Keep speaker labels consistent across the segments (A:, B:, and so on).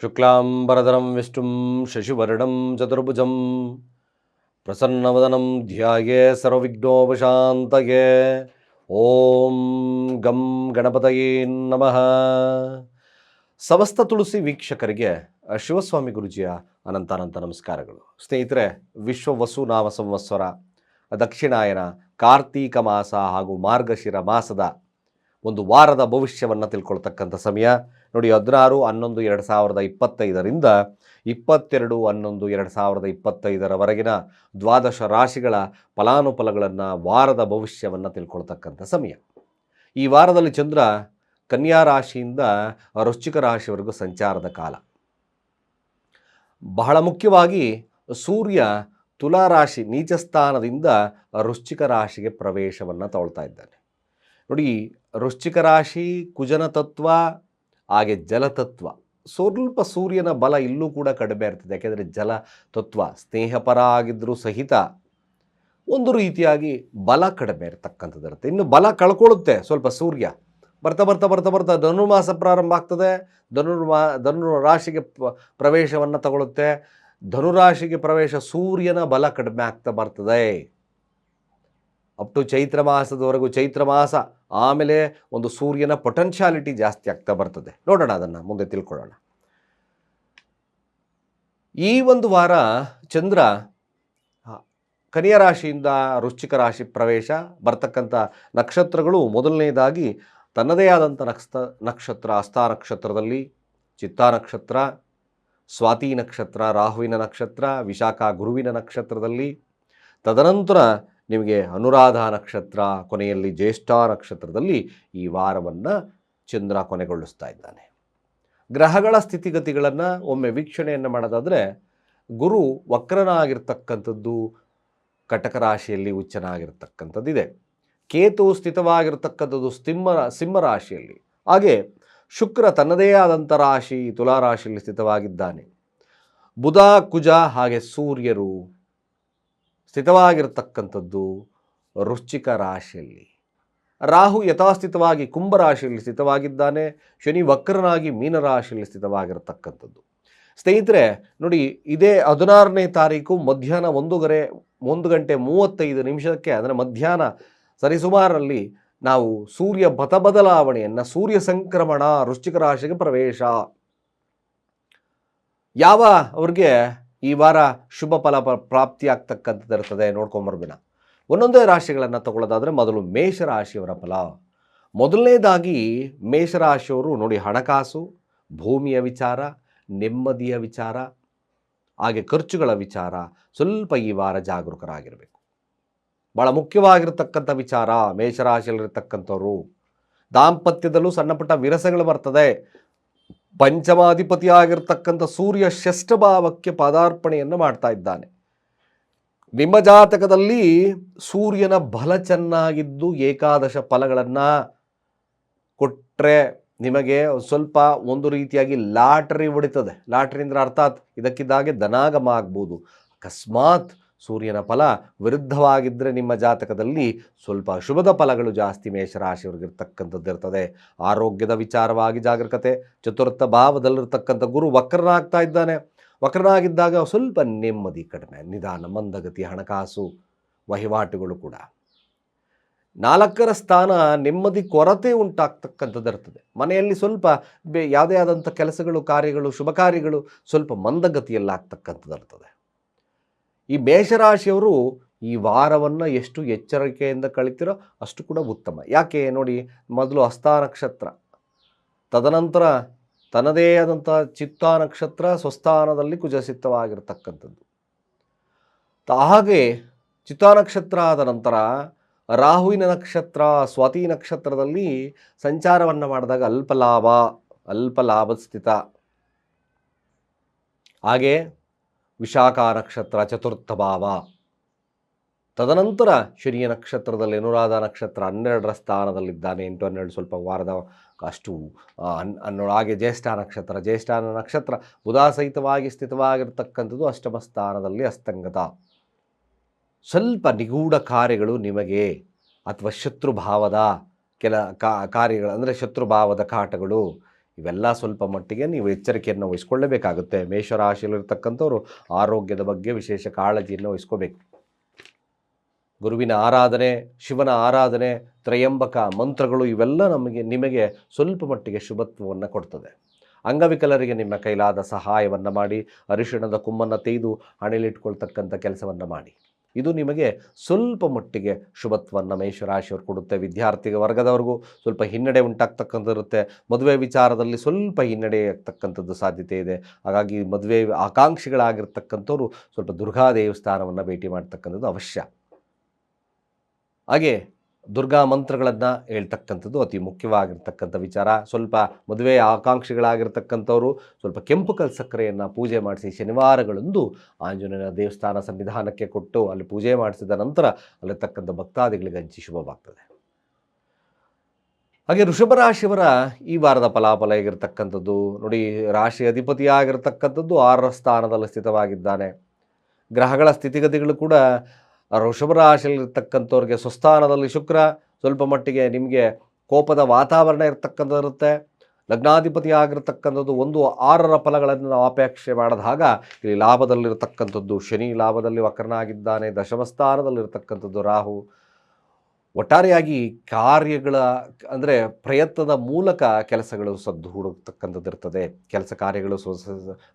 A: ಶುಕ್ಲಾಂಬರಧರಂ ವಿಷ್ಣುಂ ಶಶಿವರ್ಣಂ ಚತುರ್ಭುಜಂ. ಪ್ರಸನ್ನವದನಂ ಧ್ಯಾಯೇ ಸರ್ವವಿಘ್ನೋಪಶಾಂತಯೇ. ಓಂ ಗಂ ಗಣಪತಯೇ ನಮಃ. ಸಮಸ್ತ ತುಳಸಿ ವೀಕ್ಷಕರಿಗೆ ಶಿವಸ್ವಾಮಿ ಗುರುಜಿಯ ಅನಂತ ಅನಂತ ನಮಸ್ಕಾರಗಳು. ಸ್ನೇಹಿತರೆ, ವಿಶ್ವ ವಸು ನಾಮ ಸಂವತ್ಸರ, ದಕ್ಷಿಣಾಯನ ಕಾರ್ತೀಕ ಮಾಸ ಹಾಗೂ ಮಾರ್ಗಶಿರ ಮಾಸದ ಒಂದು ವಾರದ ಭವಿಷ್ಯವನ್ನು ತಿಳ್ಕೊಳ್ತಕ್ಕಂಥ ಸಮಯ. ನೋಡಿ, ಹದಿನಾರು, ಹನ್ನೊಂದು, ಎರಡು ಸಾವಿರದ ಇಪ್ಪತ್ತೈದರಿಂದ ಇಪ್ಪತ್ತೆರಡು, ಹನ್ನೊಂದು, ಎರಡು ಸಾವಿರದ ಇಪ್ಪತ್ತೈದರವರೆಗಿನ ದ್ವಾದಶ ರಾಶಿಗಳ ಫಲಾನುಫಲಗಳನ್ನು ವಾರದ ಭವಿಷ್ಯವನ್ನು ತಿಳ್ಕೊಳ್ತಕ್ಕಂಥ ಸಮಯ. ಈ ವಾರದಲ್ಲಿ ಚಂದ್ರ ಕನ್ಯಾ ರಾಶಿಯಿಂದ ವೃಶ್ಚಿಕ ರಾಶಿವರೆಗೂ ಸಂಚಾರದ ಕಾಲ. ಬಹಳ ಮುಖ್ಯವಾಗಿ ಸೂರ್ಯ ತುಲಾ ರಾಶಿ ನೀಚ ಸ್ಥಾನದಿಂದ ವೃಶ್ಚಿಕ ರಾಶಿಗೆ ಪ್ರವೇಶವನ್ನು ತಗೊಳ್ತಾ ಇದ್ದಾನೆ. ನೋಡಿ, ವೃಶ್ಚಿಕ ರಾಶಿ ಕುಜನ ತತ್ವ ಹಾಗೆ ಜಲತತ್ವ. ಸ್ವಲ್ಪ ಸೂರ್ಯನ ಬಲ ಇಲ್ಲೂ ಕೂಡ ಕಡಿಮೆ ಇರ್ತದೆ. ಯಾಕೆಂದರೆ ಜಲ ತತ್ವ ಸ್ನೇಹಪರ ಆಗಿದ್ದರೂ ಸಹಿತ ಒಂದು ರೀತಿಯಾಗಿ ಬಲ ಕಡಿಮೆ ಇರತಕ್ಕಂಥದ್ದು ಇರುತ್ತೆ ಇನ್ನು ಬಲ ಕಳ್ಕೊಳ್ಳುತ್ತೆ ಸ್ವಲ್ಪ ಸೂರ್ಯ. ಬರ್ತಾ ಬರ್ತಾ ಬರ್ತಾ ಬರ್ತಾ ಧನುರ್ಮಾಸ ಪ್ರಾರಂಭ ಆಗ್ತದೆ. ಧನುರ್ಮಾ ಧನು ರಾಶಿಗೆ ಪ್ರವೇಶವನ್ನು ತಗೊಳುತ್ತೆ. ಧನುರಾಶಿಗೆ ಪ್ರವೇಶ ಸೂರ್ಯನ ಬಲ ಕಡಿಮೆ ಆಗ್ತಾ ಬರ್ತದೆ. ಅಪ್ ಟು ಚೈತ್ರ ಮಾಸದವರೆಗೂ, ಚೈತ್ರ ಮಾಸ ಆಮೇಲೆ ಒಂದು ಸೂರ್ಯನ ಪೊಟೆನ್ಷಿಯಾಲಿಟಿ ಜಾಸ್ತಿ ಆಗ್ತಾ ಬರ್ತದೆ. ನೋಡೋಣ ಅದನ್ನು, ಮುಂದೆ ತಿಳ್ಕೊಳ್ಳೋಣ. ಈ ಒಂದು ವಾರ ಚಂದ್ರ ಕನ್ಯಾ ರಾಶಿಯಿಂದ ವೃಶ್ಚಿಕ ರಾಶಿ ಪ್ರವೇಶ, ಬರ್ತಕ್ಕಂಥ ನಕ್ಷತ್ರಗಳು ಮೊದಲನೇದಾಗಿ ತನ್ನದೇ ಆದಂಥ ನಕ್ಷ ನಕ್ಷತ್ರ ಹಸ್ತ ನಕ್ಷತ್ರದಲ್ಲಿ, ಚಿತ್ತಾ ನಕ್ಷತ್ರ, ಸ್ವಾತಿ ನಕ್ಷತ್ರ, ರಾಹುವಿನ ನಕ್ಷತ್ರ, ವಿಶಾಖ ಗುರುವಿನ ನಕ್ಷತ್ರದಲ್ಲಿ, ತದನಂತರ ನಿಮಗೆ ಅನುರಾಧ ನಕ್ಷತ್ರ ಕೊನೆಯಲ್ಲಿ ಜ್ಯೇಷ್ಠ ನಕ್ಷತ್ರದಲ್ಲಿ ಈ ವಾರವನ್ನು ಚಂದ್ರ ಕೊನೆಗೊಳಿಸ್ತಾ ಇದ್ದಾನೆ. ಗ್ರಹಗಳ ಸ್ಥಿತಿಗತಿಗಳನ್ನು ಒಮ್ಮೆ ವೀಕ್ಷಣೆಯನ್ನು ಮಾಡೋದಾದರೆ, ಗುರು ವಕ್ರನಾಗಿರ್ತಕ್ಕಂಥದ್ದು ಕಟಕ ರಾಶಿಯಲ್ಲಿ ಉಚ್ಚನಾಗಿರ್ತಕ್ಕಂಥದ್ದಿದೆ. ಕೇತು ಸ್ಥಿತವಾಗಿರ್ತಕ್ಕಂಥದ್ದು ಸಿಂಹ ಸಿಂಹರಾಶಿಯಲ್ಲಿ ಹಾಗೆ ಶುಕ್ರ ತನ್ನದೇ ಆದಂಥ ರಾಶಿ, ತುಲಾ ರಾಶಿಯಲ್ಲಿ ಸ್ಥಿತವಾಗಿದ್ದಾನೆ. ಬುಧ, ಕುಜ ಹಾಗೆ ಸೂರ್ಯರು ಸ್ಥಿತವಾಗಿರ್ತಕ್ಕಂಥದ್ದು ವೃಶ್ಚಿಕ ರಾಶಿಯಲ್ಲಿ. ರಾಹು ಯಥಾಸ್ಥಿತವಾಗಿ ಕುಂಭರಾಶಿಯಲ್ಲಿ ಸ್ಥಿತವಾಗಿದ್ದಾನೆ, ಶನಿ ವಕ್ರನಾಗಿ ಮೀನರಾಶಿಯಲ್ಲಿ ಸ್ಥಿತವಾಗಿರತಕ್ಕಂಥದ್ದು. ಸ್ನೇಹಿತರೆ, ನೋಡಿ, ಇದೇ ಹದಿನಾರನೇ ತಾರೀಕು ಮಧ್ಯಾಹ್ನ ಒಂದು ಗರೆ ಒಂದು ಗಂಟೆ ಮೂವತ್ತೈದು ನಿಮಿಷಕ್ಕೆ, ಅಂದರೆ ಮಧ್ಯಾಹ್ನ ಸರಿಸುಮಾರಲ್ಲಿ ನಾವು ಸೂರ್ಯ ಬತ ಬದಲಾವಣೆಯನ್ನು, ಸೂರ್ಯ ಸಂಕ್ರಮಣ ವೃಶ್ಚಿಕ ರಾಶಿಗೆ ಪ್ರವೇಶ. ಯಾವ ಅವ್ರಿಗೆ ಈ ವಾರ ಶುಭ ಫಲ ಪ್ರಾಪ್ತಿ ನೋಡ್ಕೊಂಬರ್ಬಿನ ಒಂದೊಂದೇ ರಾಶಿಗಳನ್ನು ತಗೊಳ್ಳೋದಾದರೆ ಮೊದಲು ಮೇಷರಾಶಿಯವರ ಫಲ. ಮೊದಲನೇದಾಗಿ ಮೇಷರಾಶಿಯವರು ನೋಡಿ ಹಣಕಾಸು, ಭೂಮಿಯ ವಿಚಾರ, ನೆಮ್ಮದಿಯ ವಿಚಾರ, ಹಾಗೆ ಖರ್ಚುಗಳ ವಿಚಾರ ಸ್ವಲ್ಪ ಈ ವಾರ ಜಾಗರೂಕರಾಗಿರಬೇಕು. ಭಾಳ ಮುಖ್ಯವಾಗಿರ್ತಕ್ಕಂಥ ವಿಚಾರ ಮೇಷರಾಶಿಯಲ್ಲಿರ್ತಕ್ಕಂಥವ್ರು. ದಾಂಪತ್ಯದಲ್ಲೂ ಸಣ್ಣಪುಟ್ಟ ವಿರಸಗಳು ಬರ್ತದೆ. ಪಂಚಮಾಧಿಪತಿ ಆಗಿರ್ತಕ್ಕಂಥ ಸೂರ್ಯ ಷಷ್ಠ ಭಾವಕ್ಕೆ ಪಾದಾರ್ಪಣೆಯನ್ನು ಮಾಡ್ತಾ ಇದ್ದಾನೆ. ನಿಮ್ಮ ಜಾತಕದಲ್ಲಿ ಸೂರ್ಯನ ಬಲ ಚೆನ್ನಾಗಿದ್ದು ಏಕಾದಶ ಫಲಗಳನ್ನು ಕೊಟ್ಟರೆ ನಿಮಗೆ ಸ್ವಲ್ಪ ಒಂದು ರೀತಿಯಾಗಿ ಲಾಟ್ರಿ ಹೊಡಿತದೆ. ಲಾಟ್ರಿ ಅಂದ್ರೆ ಅರ್ಥಾತ್ ಇದಕ್ಕಿದ್ದಾಗೆ ಧನಾಗಮ ಆಗ್ಬೋದು. ಅಕಸ್ಮಾತ್ ಸೂರ್ಯನ ಫಲ ವಿರುದ್ಧವಾಗಿದ್ದರೆ ನಿಮ್ಮ ಜಾತಕದಲ್ಲಿ ಸ್ವಲ್ಪ ಅಶುಭದ ಫಲಗಳು ಜಾಸ್ತಿ ಮೇಷರಾಶಿಯವ್ರಿಗಿರ್ತಕ್ಕಂಥದ್ದು ಇರ್ತದೆ ಆರೋಗ್ಯದ ವಿಚಾರವಾಗಿ ಜಾಗರೂಕತೆ ಚತುರ್ಥ ಭಾವದಲ್ಲಿರ್ತಕ್ಕಂಥ ಗುರು ವಕ್ರನಾಗ್ತಾ ಇದ್ದಾನೆ. ವಕ್ರನಾಗಿದ್ದಾಗ ಸ್ವಲ್ಪ ನೆಮ್ಮದಿ ಕಡಿಮೆ, ನಿಧಾನ, ಮಂದಗತಿ, ಹಣಕಾಸು, ವಹಿವಾಟುಗಳು ಕೂಡ. ನಾಲ್ಕರ ಸ್ಥಾನ ನೆಮ್ಮದಿ, ಕೊರತೆ ಉಂಟಾಗ್ತಕ್ಕಂಥದ್ದು ಇರ್ತದೆ ಮನೆಯಲ್ಲಿ ಸ್ವಲ್ಪ ಬೇ ಯಾವುದೇ ಆದಂಥ ಕೆಲಸಗಳು, ಕಾರ್ಯಗಳು, ಶುಭ ಕಾರ್ಯಗಳು ಸ್ವಲ್ಪ ಮಂದಗತಿಯಲ್ಲಾಗ್ತಕ್ಕಂಥದ್ದು ಇರ್ತದೆ ಈ ಮೇಷರಾಶಿಯವರು ಈ ವಾರವನ್ನು ಎಷ್ಟು ಎಚ್ಚರಿಕೆಯಿಂದ ಕಳಿತೀರೋ ಅಷ್ಟು ಕೂಡ ಉತ್ತಮ. ಯಾಕೆ? ನೋಡಿ, ಮೊದಲು ಹಸ್ತ ನಕ್ಷತ್ರ. ತದನಂತರ ತನ್ನದೇ ಆದಂಥ ಚಿತ್ತ ನಕ್ಷತ್ರ ಸ್ವಸ್ಥಾನದಲ್ಲಿ ಕುಜಸಿತ್ತವಾಗಿರ್ತಕ್ಕಂಥದ್ದು ಹಾಗೆ ಚಿತ್ತ ನಕ್ಷತ್ರ ಆದ ನಂತರ ರಾಹುವಿನ ನಕ್ಷತ್ರ, ಸ್ವಾತಿ ನಕ್ಷತ್ರದಲ್ಲಿ ಸಂಚಾರವನ್ನು ಮಾಡಿದಾಗ ಅಲ್ಪ ಲಾಭ ಅಲ್ಪ ಲಾಭ ಸ್ಥಿತ. ಹಾಗೆ ವಿಶಾಖ ನಕ್ಷತ್ರ ಚತುರ್ಥ ಭಾವ ತದನಂತರ ಶನಿಯ ನಕ್ಷತ್ರದಲ್ಲಿ ಅನುರಾಧ ನಕ್ಷತ್ರ ಹನ್ನೆರಡರ ಸ್ಥಾನದಲ್ಲಿದ್ದಾನೆ. ಎಂಟು, ಹನ್ನೆರಡು ಸ್ವಲ್ಪ ವಾರದ ಅಷ್ಟು ಅನ್ ಹಾಗೆ ಜ್ಯೇಷ್ಠ ನಕ್ಷತ್ರ. ಜ್ಯೇಷ್ಠ ನಕ್ಷತ್ರ ಉದಾಸಹಿತವಾಗಿ ಸ್ಥಿತವಾಗಿರ್ತಕ್ಕಂಥದ್ದು ಅಷ್ಟಮ ಸ್ಥಾನದಲ್ಲಿ ಅಸ್ತಂಗತ. ಸ್ವಲ್ಪ ನಿಗೂಢ ಕಾರ್ಯಗಳು ನಿಮಗೆ ಅಥವಾ ಶತ್ರುಭಾವದ ಕೆಲ ಕಾರ್ಯಗಳು, ಅಂದರೆ ಶತ್ರುಭಾವದ ಕಾಟಗಳು ಇವೆಲ್ಲ ಸ್ವಲ್ಪ ಮಟ್ಟಿಗೆ ನೀವು ಎಚ್ಚರಿಕೆಯನ್ನು ವಹಿಸ್ಕೊಳ್ಳಬೇಕಾಗುತ್ತೆ. ಮೇಷರಾಶಿಯಲ್ಲಿರ್ತಕ್ಕಂಥವ್ರು ಆರೋಗ್ಯದ ಬಗ್ಗೆ ವಿಶೇಷ ಕಾಳಜಿಯನ್ನು ವಹಿಸ್ಕೋಬೇಕು. ಗುರುವಿನ ಆರಾಧನೆ, ಶಿವನ ಆರಾಧನೆ, ತ್ರಯಂಬಕ ಮಂತ್ರಗಳು ಇವೆಲ್ಲ ನಮಗೆ, ನಿಮಗೆ ಸ್ವಲ್ಪ ಮಟ್ಟಿಗೆ ಶುಭತ್ವವನ್ನು ಕೊಡ್ತದೆ. ಅಂಗವಿಕಲರಿಗೆ ನಿಮ್ಮ ಕೈಲಾದ ಸಹಾಯವನ್ನು ಮಾಡಿ, ಅರಿಶಿಣದ ಕುಮ್ಮನ್ನು ತೆಗೆದು ಹಣೆಯಲ್ಲಿಟ್ಕೊಳ್ತಕ್ಕಂಥ ಕೆಲಸವನ್ನು ಮಾಡಿ. ಇದು ನಿಮಗೆ ಸ್ವಲ್ಪ ಮಟ್ಟಿಗೆ ಶುಭತ್ವವನ್ನು ಮೇಷರಾಶಿಯವರು ಕೊಡುತ್ತೆ. ವಿದ್ಯಾರ್ಥಿ ವರ್ಗದವ್ರಿಗೂ ಸ್ವಲ್ಪ ಹಿನ್ನಡೆ ಉಂಟಾಗ್ತಕ್ಕಂಥದ್ದಿರುತ್ತೆ. ಮದುವೆ ವಿಚಾರದಲ್ಲಿ ಸ್ವಲ್ಪ ಹಿನ್ನಡೆ ಆಗ್ತಕ್ಕಂಥದ್ದು ಸಾಧ್ಯತೆ ಇದೆ. ಹಾಗಾಗಿ ಮದುವೆ ಆಕಾಂಕ್ಷಿಗಳಾಗಿರ್ತಕ್ಕಂಥವ್ರು ಸ್ವಲ್ಪ ದುರ್ಗಾ ದೇವಸ್ಥಾನವನ್ನು ಭೇಟಿ ಮಾಡ್ತಕ್ಕಂಥದ್ದು ಅವಶ್ಯ. ಹಾಗೆ ದುರ್ಗಾ ಮಂತ್ರಗಳನ್ನು ಹೇಳ್ತಕ್ಕಂಥದ್ದು ಅತಿ ಮುಖ್ಯವಾಗಿರ್ತಕ್ಕಂಥ ವಿಚಾರ. ಸ್ವಲ್ಪ ಮದುವೆ ಆಕಾಂಕ್ಷಿಗಳಾಗಿರ್ತಕ್ಕಂಥವ್ರು ಸ್ವಲ್ಪ ಕೆಂಪು ಕಲ್ ಸಕ್ಕರೆಯನ್ನು ಪೂಜೆ ಮಾಡಿಸಿ ಶನಿವಾರಗಳಂದು ಆಂಜನೇಯನ ದೇವಸ್ಥಾನ ಸನ್ನಿಧಾನಕ್ಕೆ ಕೊಟ್ಟು ಅಲ್ಲಿ ಪೂಜೆ ಮಾಡಿಸಿದ ನಂತರ ಅಲ್ಲಿರ್ತಕ್ಕಂಥ ಭಕ್ತಾದಿಗಳಿಗೆ ಹಂಚಿ ಶುಭವಾಗ್ತದೆ. ಹಾಗೆ ಋಷಭ ರಾಶಿಯವರ ಈ ವಾರದ ಫಲಾಫಲ ಹೇಗಿರ್ತಕ್ಕಂಥದ್ದು? ನೋಡಿ, ರಾಶಿ ಅಧಿಪತಿಯಾಗಿರ್ತಕ್ಕಂಥದ್ದು ಆರರ ಸ್ಥಾನದಲ್ಲಿ ಸ್ಥಿತವಾಗಿದ್ದಾನೆ. ಗ್ರಹಗಳ ಸ್ಥಿತಿಗತಿಗಳು ಕೂಡ ವೃಷಭ ರಾಶಿಯಲ್ಲಿರ್ತಕ್ಕಂಥವ್ರಿಗೆ ಸ್ವಸ್ಥಾನದಲ್ಲಿ ಶುಕ್ರ, ಸ್ವಲ್ಪ ಮಟ್ಟಿಗೆ ನಿಮಗೆ ಕೋಪದ ವಾತಾವರಣ ಇರ್ತಕ್ಕಂಥದ್ದು ಇರುತ್ತೆ ಲಗ್ನಾಧಿಪತಿ ಆಗಿರತಕ್ಕಂಥದ್ದು ಒಂದು ಆರರ ಫಲಗಳನ್ನು ನಾವು ಅಪೇಕ್ಷೆ ಮಾಡಿದಾಗ ಇಲ್ಲಿ ಲಾಭದಲ್ಲಿರತಕ್ಕಂಥದ್ದು ಶನಿ ಲಾಭದಲ್ಲಿ ವಕ್ರನಾಗಿದ್ದಾನೆ ದಶಮಸ್ಥಾನದಲ್ಲಿರತಕ್ಕಂಥದ್ದು ರಾಹು. ಒಟ್ಟಾರೆಯಾಗಿ ಕಾರ್ಯಗಳ ಅಂದರೆ ಪ್ರಯತ್ನದ ಮೂಲಕ ಕೆಲಸಗಳು ಸದ್ದು ಹುಡುಕ್ತಕ್ಕಂಥದ್ದು ಇರ್ತದೆ ಕೆಲಸ ಕಾರ್ಯಗಳು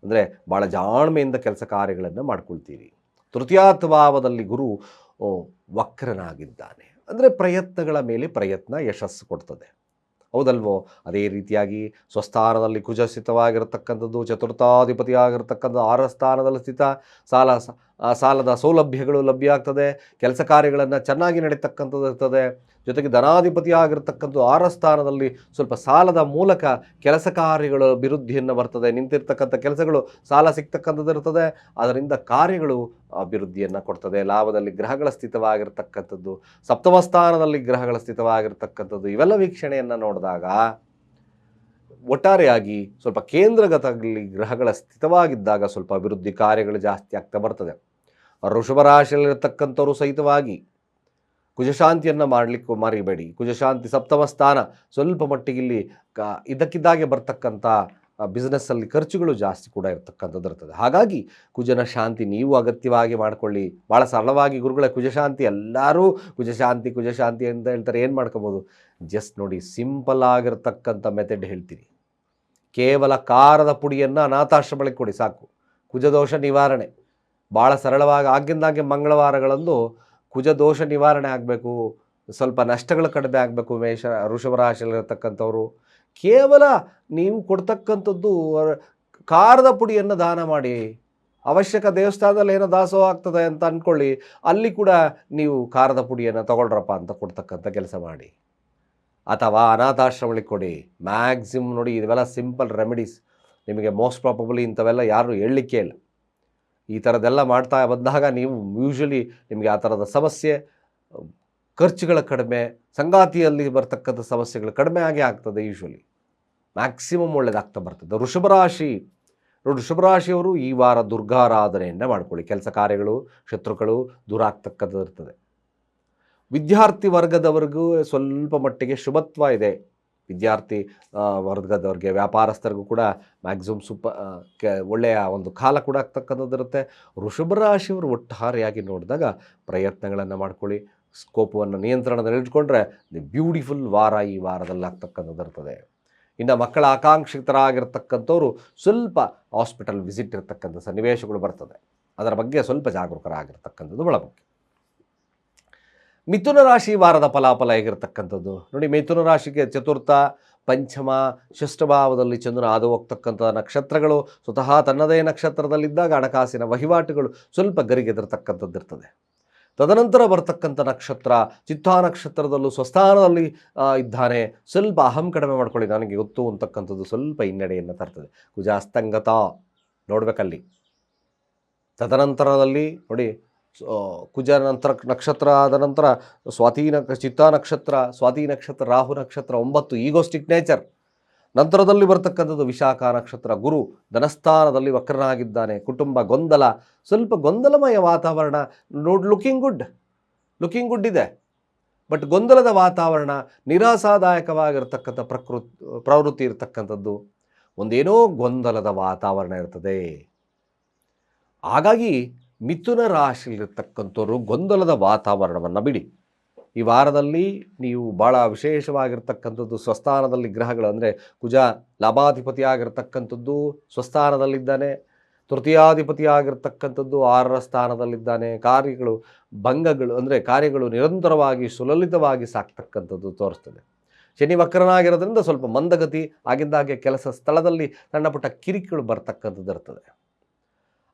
A: ಅಂದರೆ ಭಾಳ ಜಾಣ್ಮೆಯಿಂದ ಕೆಲಸ ಕಾರ್ಯಗಳನ್ನು ಮಾಡ್ಕೊಳ್ತೀರಿ. ತೃತೀಯಾರ್ಥ ಭಾವದಲ್ಲಿ ಗುರು ವಕ್ರನಾಗಿದ್ದಾನೆ. ಅಂದರೆ ಪ್ರಯತ್ನಗಳ ಮೇಲೆ ಪ್ರಯತ್ನ ಯಶಸ್ಸು ಕೊಡ್ತದೆ. ಹೌದಲ್ವೋ? ಅದೇ ರೀತಿಯಾಗಿ ಸ್ವಸ್ಥಾನದಲ್ಲಿ ಕುಜ ಸ್ಥಿತವಾಗಿರತಕ್ಕಂಥದ್ದು ಚತುರ್ಥಾಧಿಪತಿ ಆರ ಸ್ಥಾನದಲ್ಲಿ ಸ್ಥಿತ ಸಾಲ, ಸಾಲದ ಸೌಲಭ್ಯಗಳು ಲಭ್ಯ ಆಗ್ತದೆ. ಕೆಲಸ ಕಾರ್ಯಗಳನ್ನು ಚೆನ್ನಾಗಿ ನಡೀತಕ್ಕಂಥದ್ದು ಇರ್ತದೆ. ಜೊತೆಗೆ ಧನಾಧಿಪತಿ ಆಗಿರ್ತಕ್ಕಂಥ ಆರ ಸ್ಥಾನದಲ್ಲಿ ಸ್ವಲ್ಪ ಸಾಲದ ಮೂಲಕ ಕೆಲಸ ಕಾರ್ಯಗಳ ಅಭಿವೃದ್ಧಿಯನ್ನು ಬರ್ತದೆ. ನಿಂತಿರ್ತಕ್ಕಂಥ ಕೆಲಸಗಳು ಸಾಲ ಸಿಗ್ತಕ್ಕಂಥದ್ದು ಇರ್ತದೆ. ಅದರಿಂದ ಕಾರ್ಯಗಳು ಅಭಿವೃದ್ಧಿಯನ್ನು ಕೊಡ್ತದೆ. ಲಾಭದಲ್ಲಿ ಗ್ರಹಗಳ ಸ್ಥಿತವಾಗಿರ್ತಕ್ಕಂಥದ್ದು, ಸಪ್ತಮ ಸ್ಥಾನದಲ್ಲಿ ಗ್ರಹಗಳ ಸ್ಥಿತವಾಗಿರ್ತಕ್ಕಂಥದ್ದು ಇವೆಲ್ಲ ವೀಕ್ಷಣೆಯನ್ನು ನೋಡಿದಾಗ ಒಟ್ಟಾರೆಯಾಗಿ ಸ್ವಲ್ಪ ಕೇಂದ್ರಗತದಲ್ಲಿ ಗ್ರಹಗಳ ಸ್ಥಿತವಾಗಿದ್ದಾಗ ಸ್ವಲ್ಪ ಅಭಿವೃದ್ಧಿ ಕಾರ್ಯಗಳು ಜಾಸ್ತಿ ಆಗ್ತಾ ಬರ್ತದೆ. ವೃಷಭ ರಾಶಿಯಲ್ಲಿರ್ತಕ್ಕಂಥವ್ರು ಸಹಿತವಾಗಿ ಕುಜಶಾಂತಿಯನ್ನು ಮಾಡಲಿಕ್ಕೂ ಮರಿಬೇಡಿ. ಕುಜಶಾಂತಿ ಸಪ್ತಮ ಸ್ಥಾನ ಸ್ವಲ್ಪ ಮಟ್ಟಿಗಿಲ್ಲಿ ಕ, ಇದಕ್ಕಿದ್ದಾಗೆ ಬರ್ತಕ್ಕಂಥ ಬಿಸ್ನೆಸ್ಸಲ್ಲಿ ಖರ್ಚುಗಳು ಜಾಸ್ತಿ ಕೂಡ ಇರ್ತಕ್ಕಂಥದ್ದು ಇರ್ತದೆ. ಹಾಗಾಗಿ ಕುಜನ ಶಾಂತಿ ನೀವು ಅಗತ್ಯವಾಗಿ ಮಾಡ್ಕೊಳ್ಳಿ. ಭಾಳ ಸರಳವಾಗಿ ಗುರುಗಳ, ಕುಜಶಾಂತಿ ಎಲ್ಲರೂ ಕುಜಶಾಂತಿ ಕುಜಶಾಂತಿ ಅಂತ ಹೇಳ್ತಾರೆ. ಏನು ಮಾಡ್ಕೋಬೋದು? ಜಸ್ಟ್ ನೋಡಿ ಸಿಂಪಲ್ ಆಗಿರ್ತಕ್ಕಂಥ ಮೆಥಡ್ ಹೇಳ್ತೀನಿ. ಕೇವಲ ಖಾರದ ಪುಡಿಯನ್ನು ಅನಾಥಾಶ್ರಮಗಳಿಗೆ ಕೊಡಿ, ಸಾಕು. ಕುಜದೋಷ ನಿವಾರಣೆ. ಭಾಳ ಸರಳವಾಗಿ ಆಗಿಂದಾಗೆ ಮಂಗಳವಾರಗಳಂದು ಕುಜದೋಷ ನಿವಾರಣೆ ಆಗಬೇಕು, ಸ್ವಲ್ಪ ನಷ್ಟಗಳು ಕಡಿಮೆ ಆಗಬೇಕು ಮೇಷ ಋಷಭ ರಾಶಿಯಲ್ಲಿರತಕ್ಕಂಥವ್ರು. ಕೇವಲ ನೀವು ಕೊಡ್ತಕ್ಕಂಥದ್ದು ಖಾರದ ಪುಡಿಯನ್ನು ದಾನ ಮಾಡಿ. ಅವಶ್ಯಕ ದೇವಸ್ಥಾನದಲ್ಲಿ ಏನೋ ದಾಸೋಹ ಆಗ್ತದೆ ಅಂತ ಅಂದ್ಕೊಳ್ಳಿ ಅಲ್ಲಿ ಕೂಡ ನೀವು ಖಾರದ ಪುಡಿಯನ್ನು ತಗೊಳ್ರಪ್ಪ ಅಂತ ಕೊಡ್ತಕ್ಕಂಥ ಕೆಲಸ ಮಾಡಿ. ಅಥವಾ ಅನಾಥಾಶ್ರಮಗಳಿಗೆ ಕೊಡಿ. ಮ್ಯಾಕ್ಸಿಮಮ್ ನೋಡಿ, ಇವೆಲ್ಲ ಸಿಂಪಲ್ ರೆಮಿಡೀಸ್. ನಿಮಗೆ ಮೋಸ್ಟ್ ಪ್ರಾಬಬಲಿ ಇಂಥವೆಲ್ಲ ಯಾರು ಹೇಳಲಿಕ್ಕೆ ಇಲ್ಲ. ಈ ಥರದ್ದೆಲ್ಲ ಮಾಡ್ತಾ ಬಂದಾಗ ನೀವು ಯೂಶ್ವಲಿ ನಿಮಗೆ ಆ ಥರದ ಸಮಸ್ಯೆ, ಖರ್ಚುಗಳ ಕಡಿಮೆ, ಸಂಗಾತಿಯಲ್ಲಿ ಬರ್ತಕ್ಕಂಥ ಸಮಸ್ಯೆಗಳು ಕಡಿಮೆ ಆಗೇ ಆಗ್ತದೆ ಯೂಶ್ವಲಿ ಮ್ಯಾಕ್ಸಿಮಮ್ ಒಳ್ಳೇದಾಗ್ತಾ ಬರ್ತದೆ. ವೃಷಭ ರಾಶಿ ನೋಡಿ ವೃಷಭ ರಾಶಿಯವರು ಈ ವಾರ ದುರ್ಗಾರಾಧನೆಯನ್ನು ಮಾಡ್ಕೊಳ್ಳಿ. ಕೆಲಸ ಕಾರ್ಯಗಳು, ಶತ್ರುಗಳು ದೂರ ಆಗ್ತಕ್ಕಂಥದ್ದು ಇರ್ತದೆ. ವಿದ್ಯಾರ್ಥಿ ವರ್ಗದವರೆಗೂ ಸ್ವಲ್ಪ ಮಟ್ಟಿಗೆ ಶುಭತ್ವ ಇದೆ. ವಿದ್ಯಾರ್ಥಿ ವರ್ಗದವ್ರಿಗೆ, ವ್ಯಾಪಾರಸ್ಥರಿಗೂ ಕೂಡ ಮ್ಯಾಕ್ಸಿಮಮ್ ಸೂಪ ಕೆ, ಒಳ್ಳೆಯ ಒಂದು ಕಾಲ ಕೂಡ ಆಗ್ತಕ್ಕಂಥದ್ದು ಇರುತ್ತೆ ವೃಷಭ ರಾಶಿಯವರು ಒಟ್ಟಾರೆಯಾಗಿ ನೋಡಿದಾಗ ಪ್ರಯತ್ನಗಳನ್ನು ಮಾಡ್ಕೊಳ್ಳಿ. ಸ್ಕೋಪವನ್ನು ನಿಯಂತ್ರಣದಲ್ಲಿ ಇಟ್ಕೊಂಡ್ರೆ ದಿ ಬ್ಯೂಟಿಫುಲ್ ವಾರ ಈ ವಾರದಲ್ಲಿ ಆಗ್ತಕ್ಕಂಥದ್ದು ಇರ್ತದೆ ಇನ್ನು ಮಕ್ಕಳ ಆಕಾಂಕ್ಷಿತರಾಗಿರ್ತಕ್ಕಂಥವ್ರು ಸ್ವಲ್ಪ ಹಾಸ್ಪಿಟಲ್ ವಿಸಿಟ್ ಇರತಕ್ಕಂಥ ಸನ್ನಿವೇಶಗಳು ಬರ್ತದೆ. ಅದರ ಬಗ್ಗೆ ಸ್ವಲ್ಪ ಜಾಗರೂಕರಾಗಿರ್ತಕ್ಕಂಥದ್ದು ಬಹಳ ಮುಖ್ಯ ಮಿಥುನ ರಾಶಿ ವಾರದ ಫಲಾಫಲ ಹೇಗಿರ್ತಕ್ಕಂಥದ್ದು? ನೋಡಿ, ಮಿಥುನ ರಾಶಿಗೆ ಚತುರ್ಥ, ಪಂಚಮ, ಷಷ್ಠಭಾವದಲ್ಲಿ ಚಂದ್ರನ ಹಾದು ಹೋಗ್ತಕ್ಕಂಥ ನಕ್ಷತ್ರಗಳು ಸ್ವತಃ ತನ್ನದೇ ನಕ್ಷತ್ರದಲ್ಲಿದ್ದಾಗ ಹಣಕಾಸಿನ ವಹಿವಾಟುಗಳು ಸ್ವಲ್ಪ ಗರಿಗೆದಿರ್ತಕ್ಕಂಥದ್ದು ಇರ್ತದೆ. ತದನಂತರ ಬರ್ತಕ್ಕಂಥ ನಕ್ಷತ್ರ ಚಿತ್ತಾ ನಕ್ಷತ್ರದಲ್ಲೂ ಸ್ವಸ್ಥಾನದಲ್ಲಿ ಇದ್ದಾನೆ. ಸ್ವಲ್ಪ ಅಹಂ ಕಡಿಮೆ ಮಾಡ್ಕೊಳ್ಳಿ, ನನಗೆ ಗೊತ್ತು ಅಂತಕ್ಕಂಥದ್ದು ಸ್ವಲ್ಪ ಹಿನ್ನಡೆಯನ್ನು ತರ್ತದೆ. ಕುಜ ಅಸ್ತಂಗತ ನೋಡ್ಬೇಕಲ್ಲಿ. ತದನಂತರದಲ್ಲಿ, ನೋಡಿ ಕುಜ ನಂತರ ನಕ್ಷತ್ರ ಆದ ನಂತರ ಸ್ವಾತಿ ನಕ್ಷ ಚಿತ್ತಾ ನಕ್ಷತ್ರ, ಸ್ವಾತಿ ನಕ್ಷತ್ರ, ರಾಹು ನಕ್ಷತ್ರ ಒಂಬತ್ತು, ಈಗೋಸ್ಟಿಕ್ ನೇಚರ್. ನಂತರದಲ್ಲಿ ಬರ್ತಕ್ಕಂಥದ್ದು ವಿಶಾಖ ನಕ್ಷತ್ರ, ಗುರು ಧನಸ್ಥಾನದಲ್ಲಿ ವಕ್ರನಾಗಿದ್ದಾನೆ, ಕುಟುಂಬ, ಗೊಂದಲ, ಸ್ವಲ್ಪ ಗೊಂದಲಮಯ ವಾತಾವರಣ, ನೋಡ್ ಲುಕಿಂಗ್ ಗುಡ್ ಲುಕಿಂಗ್ ಗುಡ್ ಇದೆ. ಬಟ್ ಗೊಂದಲದ ವಾತಾವರಣ ನಿರಾಸಾದಾಯಕವಾಗಿರ್ತಕ್ಕಂಥ ಪ್ರಕೃತಿ ಪ್ರವೃತ್ತಿ ಇರತಕ್ಕಂಥದ್ದು, ಒಂದೇನೋ ಗೊಂದಲದ ವಾತಾವರಣ ಇರ್ತದೆ. ಹಾಗಾಗಿ ಮಿಥುನ ರಾಶಿಯಲ್ಲಿರ್ತಕ್ಕಂಥವ್ರು ಗೊಂದಲದ ವಾತಾವರಣವನ್ನು ಬಿಡಿ. ಈ ವಾರದಲ್ಲಿ ನೀವು ಭಾಳ ವಿಶೇಷವಾಗಿರ್ತಕ್ಕಂಥದ್ದು ಸ್ವಸ್ಥಾನದಲ್ಲಿ ಗ್ರಹಗಳು ಅಂದರೆ ಕುಜ ಲಾಭಾಧಿಪತಿ ಆಗಿರ್ತಕ್ಕಂಥದ್ದು ಸ್ವಸ್ಥಾನದಲ್ಲಿದ್ದಾನೆ ತೃತೀಯಾಧಿಪತಿ ಆಗಿರ್ತಕ್ಕಂಥದ್ದು ಆರರ ಸ್ಥಾನದಲ್ಲಿದ್ದಾನೆ, ಕಾರ್ಯಗಳು ಭಂಗಗಳು ಅಂದರೆ ಕಾರ್ಯಗಳು ನಿರಂತರವಾಗಿ ಸುಲಲಿತವಾಗಿ ಸಾಕ್ತಕ್ಕಂಥದ್ದು ತೋರಿಸ್ತದೆ. ಶನಿ ವಕ್ರನಾಗಿರೋದ್ರಿಂದ ಸ್ವಲ್ಪ ಮಂದಗತಿ ಆಗಿದ್ದಾಗೆ ಕೆಲಸ ಸ್ಥಳದಲ್ಲಿ ಸಣ್ಣ ಪುಟ್ಟ ಕಿರಿಕಿಗಳು ಬರ್ತಕ್ಕಂಥದ್ದು ಇರ್ತದೆ.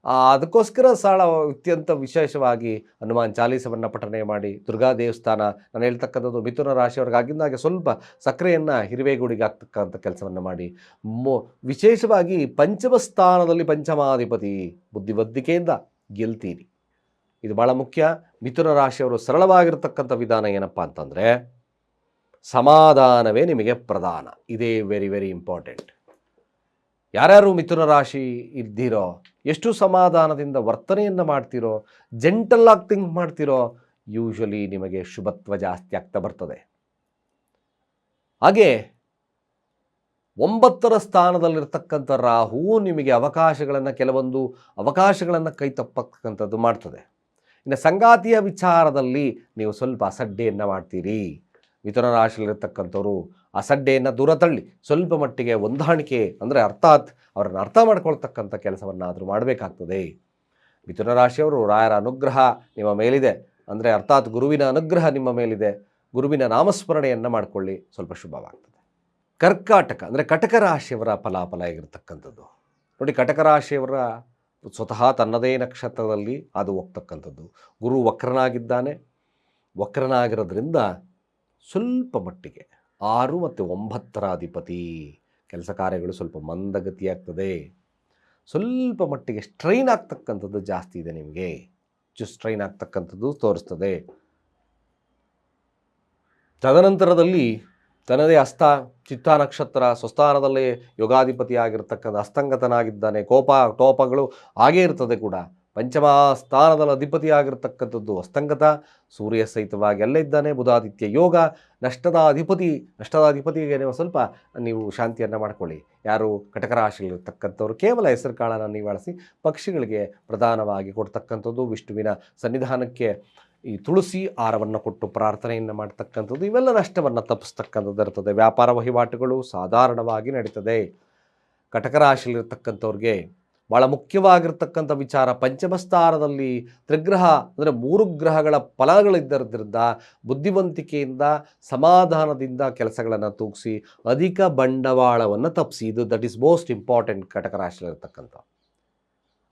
A: ಅದಕ್ಕೋಸ್ಕರ ಸಾಳ ಅತ್ಯಂತ ವಿಶೇಷವಾಗಿ ಹನುಮಾನ್ ಚಾಲೀಸವನ್ನು ಪಠನೆ ಮಾಡಿ ದುರ್ಗಾ ದೇವಸ್ಥಾನ, ನಾನು ಹೇಳ್ತಕ್ಕಂಥದ್ದು ಮಿಥುನ ರಾಶಿಯವ್ರಿಗೆ ಆಗಿಂದಾಗೆ ಸ್ವಲ್ಪ ಸಕ್ಕರೆಯನ್ನು ಹಿರಿವೇಗುಡಿಗೆ ಆಗ್ತಕ್ಕಂಥ ಕೆಲಸವನ್ನು ಮಾಡಿ. ಮೊ, ವಿಶೇಷವಾಗಿ ಪಂಚಮ ಸ್ಥಾನದಲ್ಲಿ ಪಂಚಮಾಧಿಪತಿ ಬುದ್ಧಿಬದ್ಧಿಕೆಯಿಂದ ಗೆಲ್ತೀರಿ ಇದು ಭಾಳ ಮುಖ್ಯ. ಮಿಥುನ ರಾಶಿಯವರು ಸರಳವಾಗಿರ್ತಕ್ಕಂಥ ವಿಧಾನ ಏನಪ್ಪ ಅಂತಂದರೆ ಸಮಾಧಾನವೇ ನಿಮಗೆ ಪ್ರಧಾನ. ಇದೇ ವೆರಿ ವೆರಿ ಇಂಪಾರ್ಟೆಂಟ್ ಯಾರ್ಯಾರು ಮಿಥುನ ರಾಶಿ ಇದ್ದೀರೋ, ಎಷ್ಟು ಸಮಾಧಾನದಿಂದ ವರ್ತನೆಯನ್ನು ಮಾಡ್ತೀರೋ ಜೆಂಟಲ್ಲಾಗಿ ಥಿಂಕ್ ಮಾಡ್ತೀರೋ ಯೂಶ್ವಲಿ ನಿಮಗೆ ಶುಭತ್ವ ಜಾಸ್ತಿ ಆಗ್ತಾ ಬರ್ತದೆ. ಹಾಗೆ ಒಂಬತ್ತರ ಸ್ಥಾನದಲ್ಲಿರ್ತಕ್ಕಂಥ ರಾಹು ನಿಮಗೆ ಅವಕಾಶಗಳನ್ನು, ಕೆಲವೊಂದು ಅವಕಾಶಗಳನ್ನು ಕೈ ತಪ್ಪಕ್ಕಂಥದ್ದು ಮಾಡ್ತದೆ. ಇನ್ನು ಸಂಗಾತಿಯ ವಿಚಾರದಲ್ಲಿ ನೀವು ಸ್ವಲ್ಪ ಅಸಡ್ಡೆಯನ್ನು ಮಾಡ್ತೀರಿ. ಮಿಥುನ ರಾಶಿಯಲ್ಲಿರ್ತಕ್ಕಂಥವ್ರು ಸಡ್ಡೆಯನ್ನು ದೂರ ತಳ್ಳಿ, ಸ್ವಲ್ಪ ಮಟ್ಟಿಗೆ ಹೊಂದಾಣಿಕೆ ಅಂದರೆ ಅರ್ಥಾತ್ ಅವರನ್ನು ಅರ್ಥ ಮಾಡ್ಕೊಳ್ತಕ್ಕಂಥ ಕೆಲಸವನ್ನಾದರೂ ಮಾಡಬೇಕಾಗ್ತದೆ. ಮಿಥುನ ರಾಶಿಯವರು ರಾಯರ ಅನುಗ್ರಹ ನಿಮ್ಮ ಮೇಲಿದೆ ಅಂದರೆ ಅರ್ಥಾತ್ ಗುರುವಿನ ಅನುಗ್ರಹ ನಿಮ್ಮ ಮೇಲಿದೆ. ಗುರುವಿನ ನಾಮಸ್ಮರಣೆಯನ್ನು ಮಾಡಿಕೊಳ್ಳಿ, ಸ್ವಲ್ಪ ಶುಭವಾಗ್ತದೆ. ಕರ್ಕಾಟಕ ಅಂದರೆ ಕಟಕ ರಾಶಿಯವರ ಫಲಾಫಲ ಆಗಿರ್ತಕ್ಕಂಥದ್ದು. ನೋಡಿ ಕಟಕ ರಾಶಿಯವರ ಸ್ವತಃ ತನ್ನದೇ ನಕ್ಷತ್ರದಲ್ಲಿ ಅದು ಹೋಗ್ತಕ್ಕಂಥದ್ದು. ಗುರು ವಕ್ರನಾಗಿದ್ದಾನೆ. ವಕ್ರನಾಗಿರೋದ್ರಿಂದ ಸ್ವಲ್ಪ ಮಟ್ಟಿಗೆ. ಆರು ಮತ್ತು ಒಂಬತ್ತರ ಅಧಿಪತಿ. ಕೆಲಸ ಕಾರ್ಯಗಳು ಸ್ವಲ್ಪ ಮಂದಗತಿಯಾಗ್ತದೆ. ಸ್ವಲ್ಪ ಮಟ್ಟಿಗೆ ಸ್ಟ್ರೈನ್ ಆಗ್ತಕ್ಕಂಥದ್ದು ಜಾಸ್ತಿ ಇದೆ ನಿಮಗೆ. ಹೆಚ್ಚು ಸ್ಟ್ರೈನ್ ಆಗ್ತಕ್ಕಂಥದ್ದು ತೋರಿಸ್ತದೆ. ತದನಂತರದಲ್ಲಿ ತನ್ನದೇ ಅಸ್ತ, ಚಿತ್ತ ನಕ್ಷತ್ರ, ಸ್ವಸ್ಥಾನದಲ್ಲೇ ಯೋಗಾಧಿಪತಿ ಆಗಿರ್ತಕ್ಕಂಥ ಅಸ್ತಂಗತನಾಗಿದ್ದಾನೆ, ಕೋಪ ಟೋಪಗಳು ಹಾಗೇ ಇರ್ತದೆ ಕೂಡ. ಪಂಚಮ ಸ್ಥಾನದಲ್ಲಿ ಅಧಿಪತಿ ಆಗಿರತಕ್ಕಂಥದ್ದು ಹಸ್ತಂಗತ ಸೂರ್ಯ ಸಹಿತವಾಗಿ ಅಲ್ಲೇ ಇದ್ದಾನೆ. ಬುಧಾದಿತ್ಯ ಯೋಗ. ನಷ್ಟದ ಅಧಿಪತಿ ನಷ್ಟದ ಅಧಿಪತಿಗೆ ನೀವು ಸ್ವಲ್ಪ ನೀವು ಶಾಂತಿಯನ್ನು ಮಾಡ್ಕೊಳ್ಳಿ. ಯಾರು ಕಟಕ ರಾಶಿಯಲ್ಲಿರ್ತಕ್ಕಂಥವ್ರು ಕೇವಲ ಹೆಸರು ಕಾಳನ್ನು ನೀವು ಪಕ್ಷಿಗಳಿಗೆ ಪ್ರಧಾನವಾಗಿ ಕೊಡ್ತಕ್ಕಂಥದ್ದು, ವಿಷ್ಣುವಿನ ಸನ್ನಿಧಾನಕ್ಕೆ ಈ ತುಳಸಿ ಆರವನ್ನು ಕೊಟ್ಟು ಪ್ರಾರ್ಥನೆಯನ್ನು ಮಾಡ್ತಕ್ಕಂಥದ್ದು, ಇವೆಲ್ಲ ನಷ್ಟವನ್ನು ತಪ್ಪಿಸ್ತಕ್ಕಂಥದ್ದು ಇರ್ತದೆ. ವ್ಯಾಪಾರ ವಹಿವಾಟುಗಳು ಸಾಧಾರಣವಾಗಿ ನಡೀತದೆ. ಕಟಕ ರಾಶಿಯಲ್ಲಿರ್ತಕ್ಕಂಥವ್ರಿಗೆ ಭಾಳ ಮುಖ್ಯವಾಗಿರ್ತಕ್ಕಂಥ ವಿಚಾರ. ಪಂಚಮಸ್ಥಾನದಲ್ಲಿ ತ್ರಿಗ್ರಹ ಅಂದರೆ ಮೂರು ಗ್ರಹಗಳ ಫಲಗಳಿದ್ದರಿಂದ ಬುದ್ಧಿವಂತಿಕೆಯಿಂದ ಸಮಾಧಾನದಿಂದ ಕೆಲಸಗಳನ್ನು ತೂಗಿಸಿ, ಅಧಿಕ ಬಂಡವಾಳವನ್ನು ತಪ್ಪಿಸಿ ಇದು ದಟ್ ಈಸ್ ಮೋಸ್ಟ್ ಇಂಪಾರ್ಟೆಂಟ್ ಕಟಕ ರಾಶಿಯಲ್ಲಿರ್ತಕ್ಕಂಥ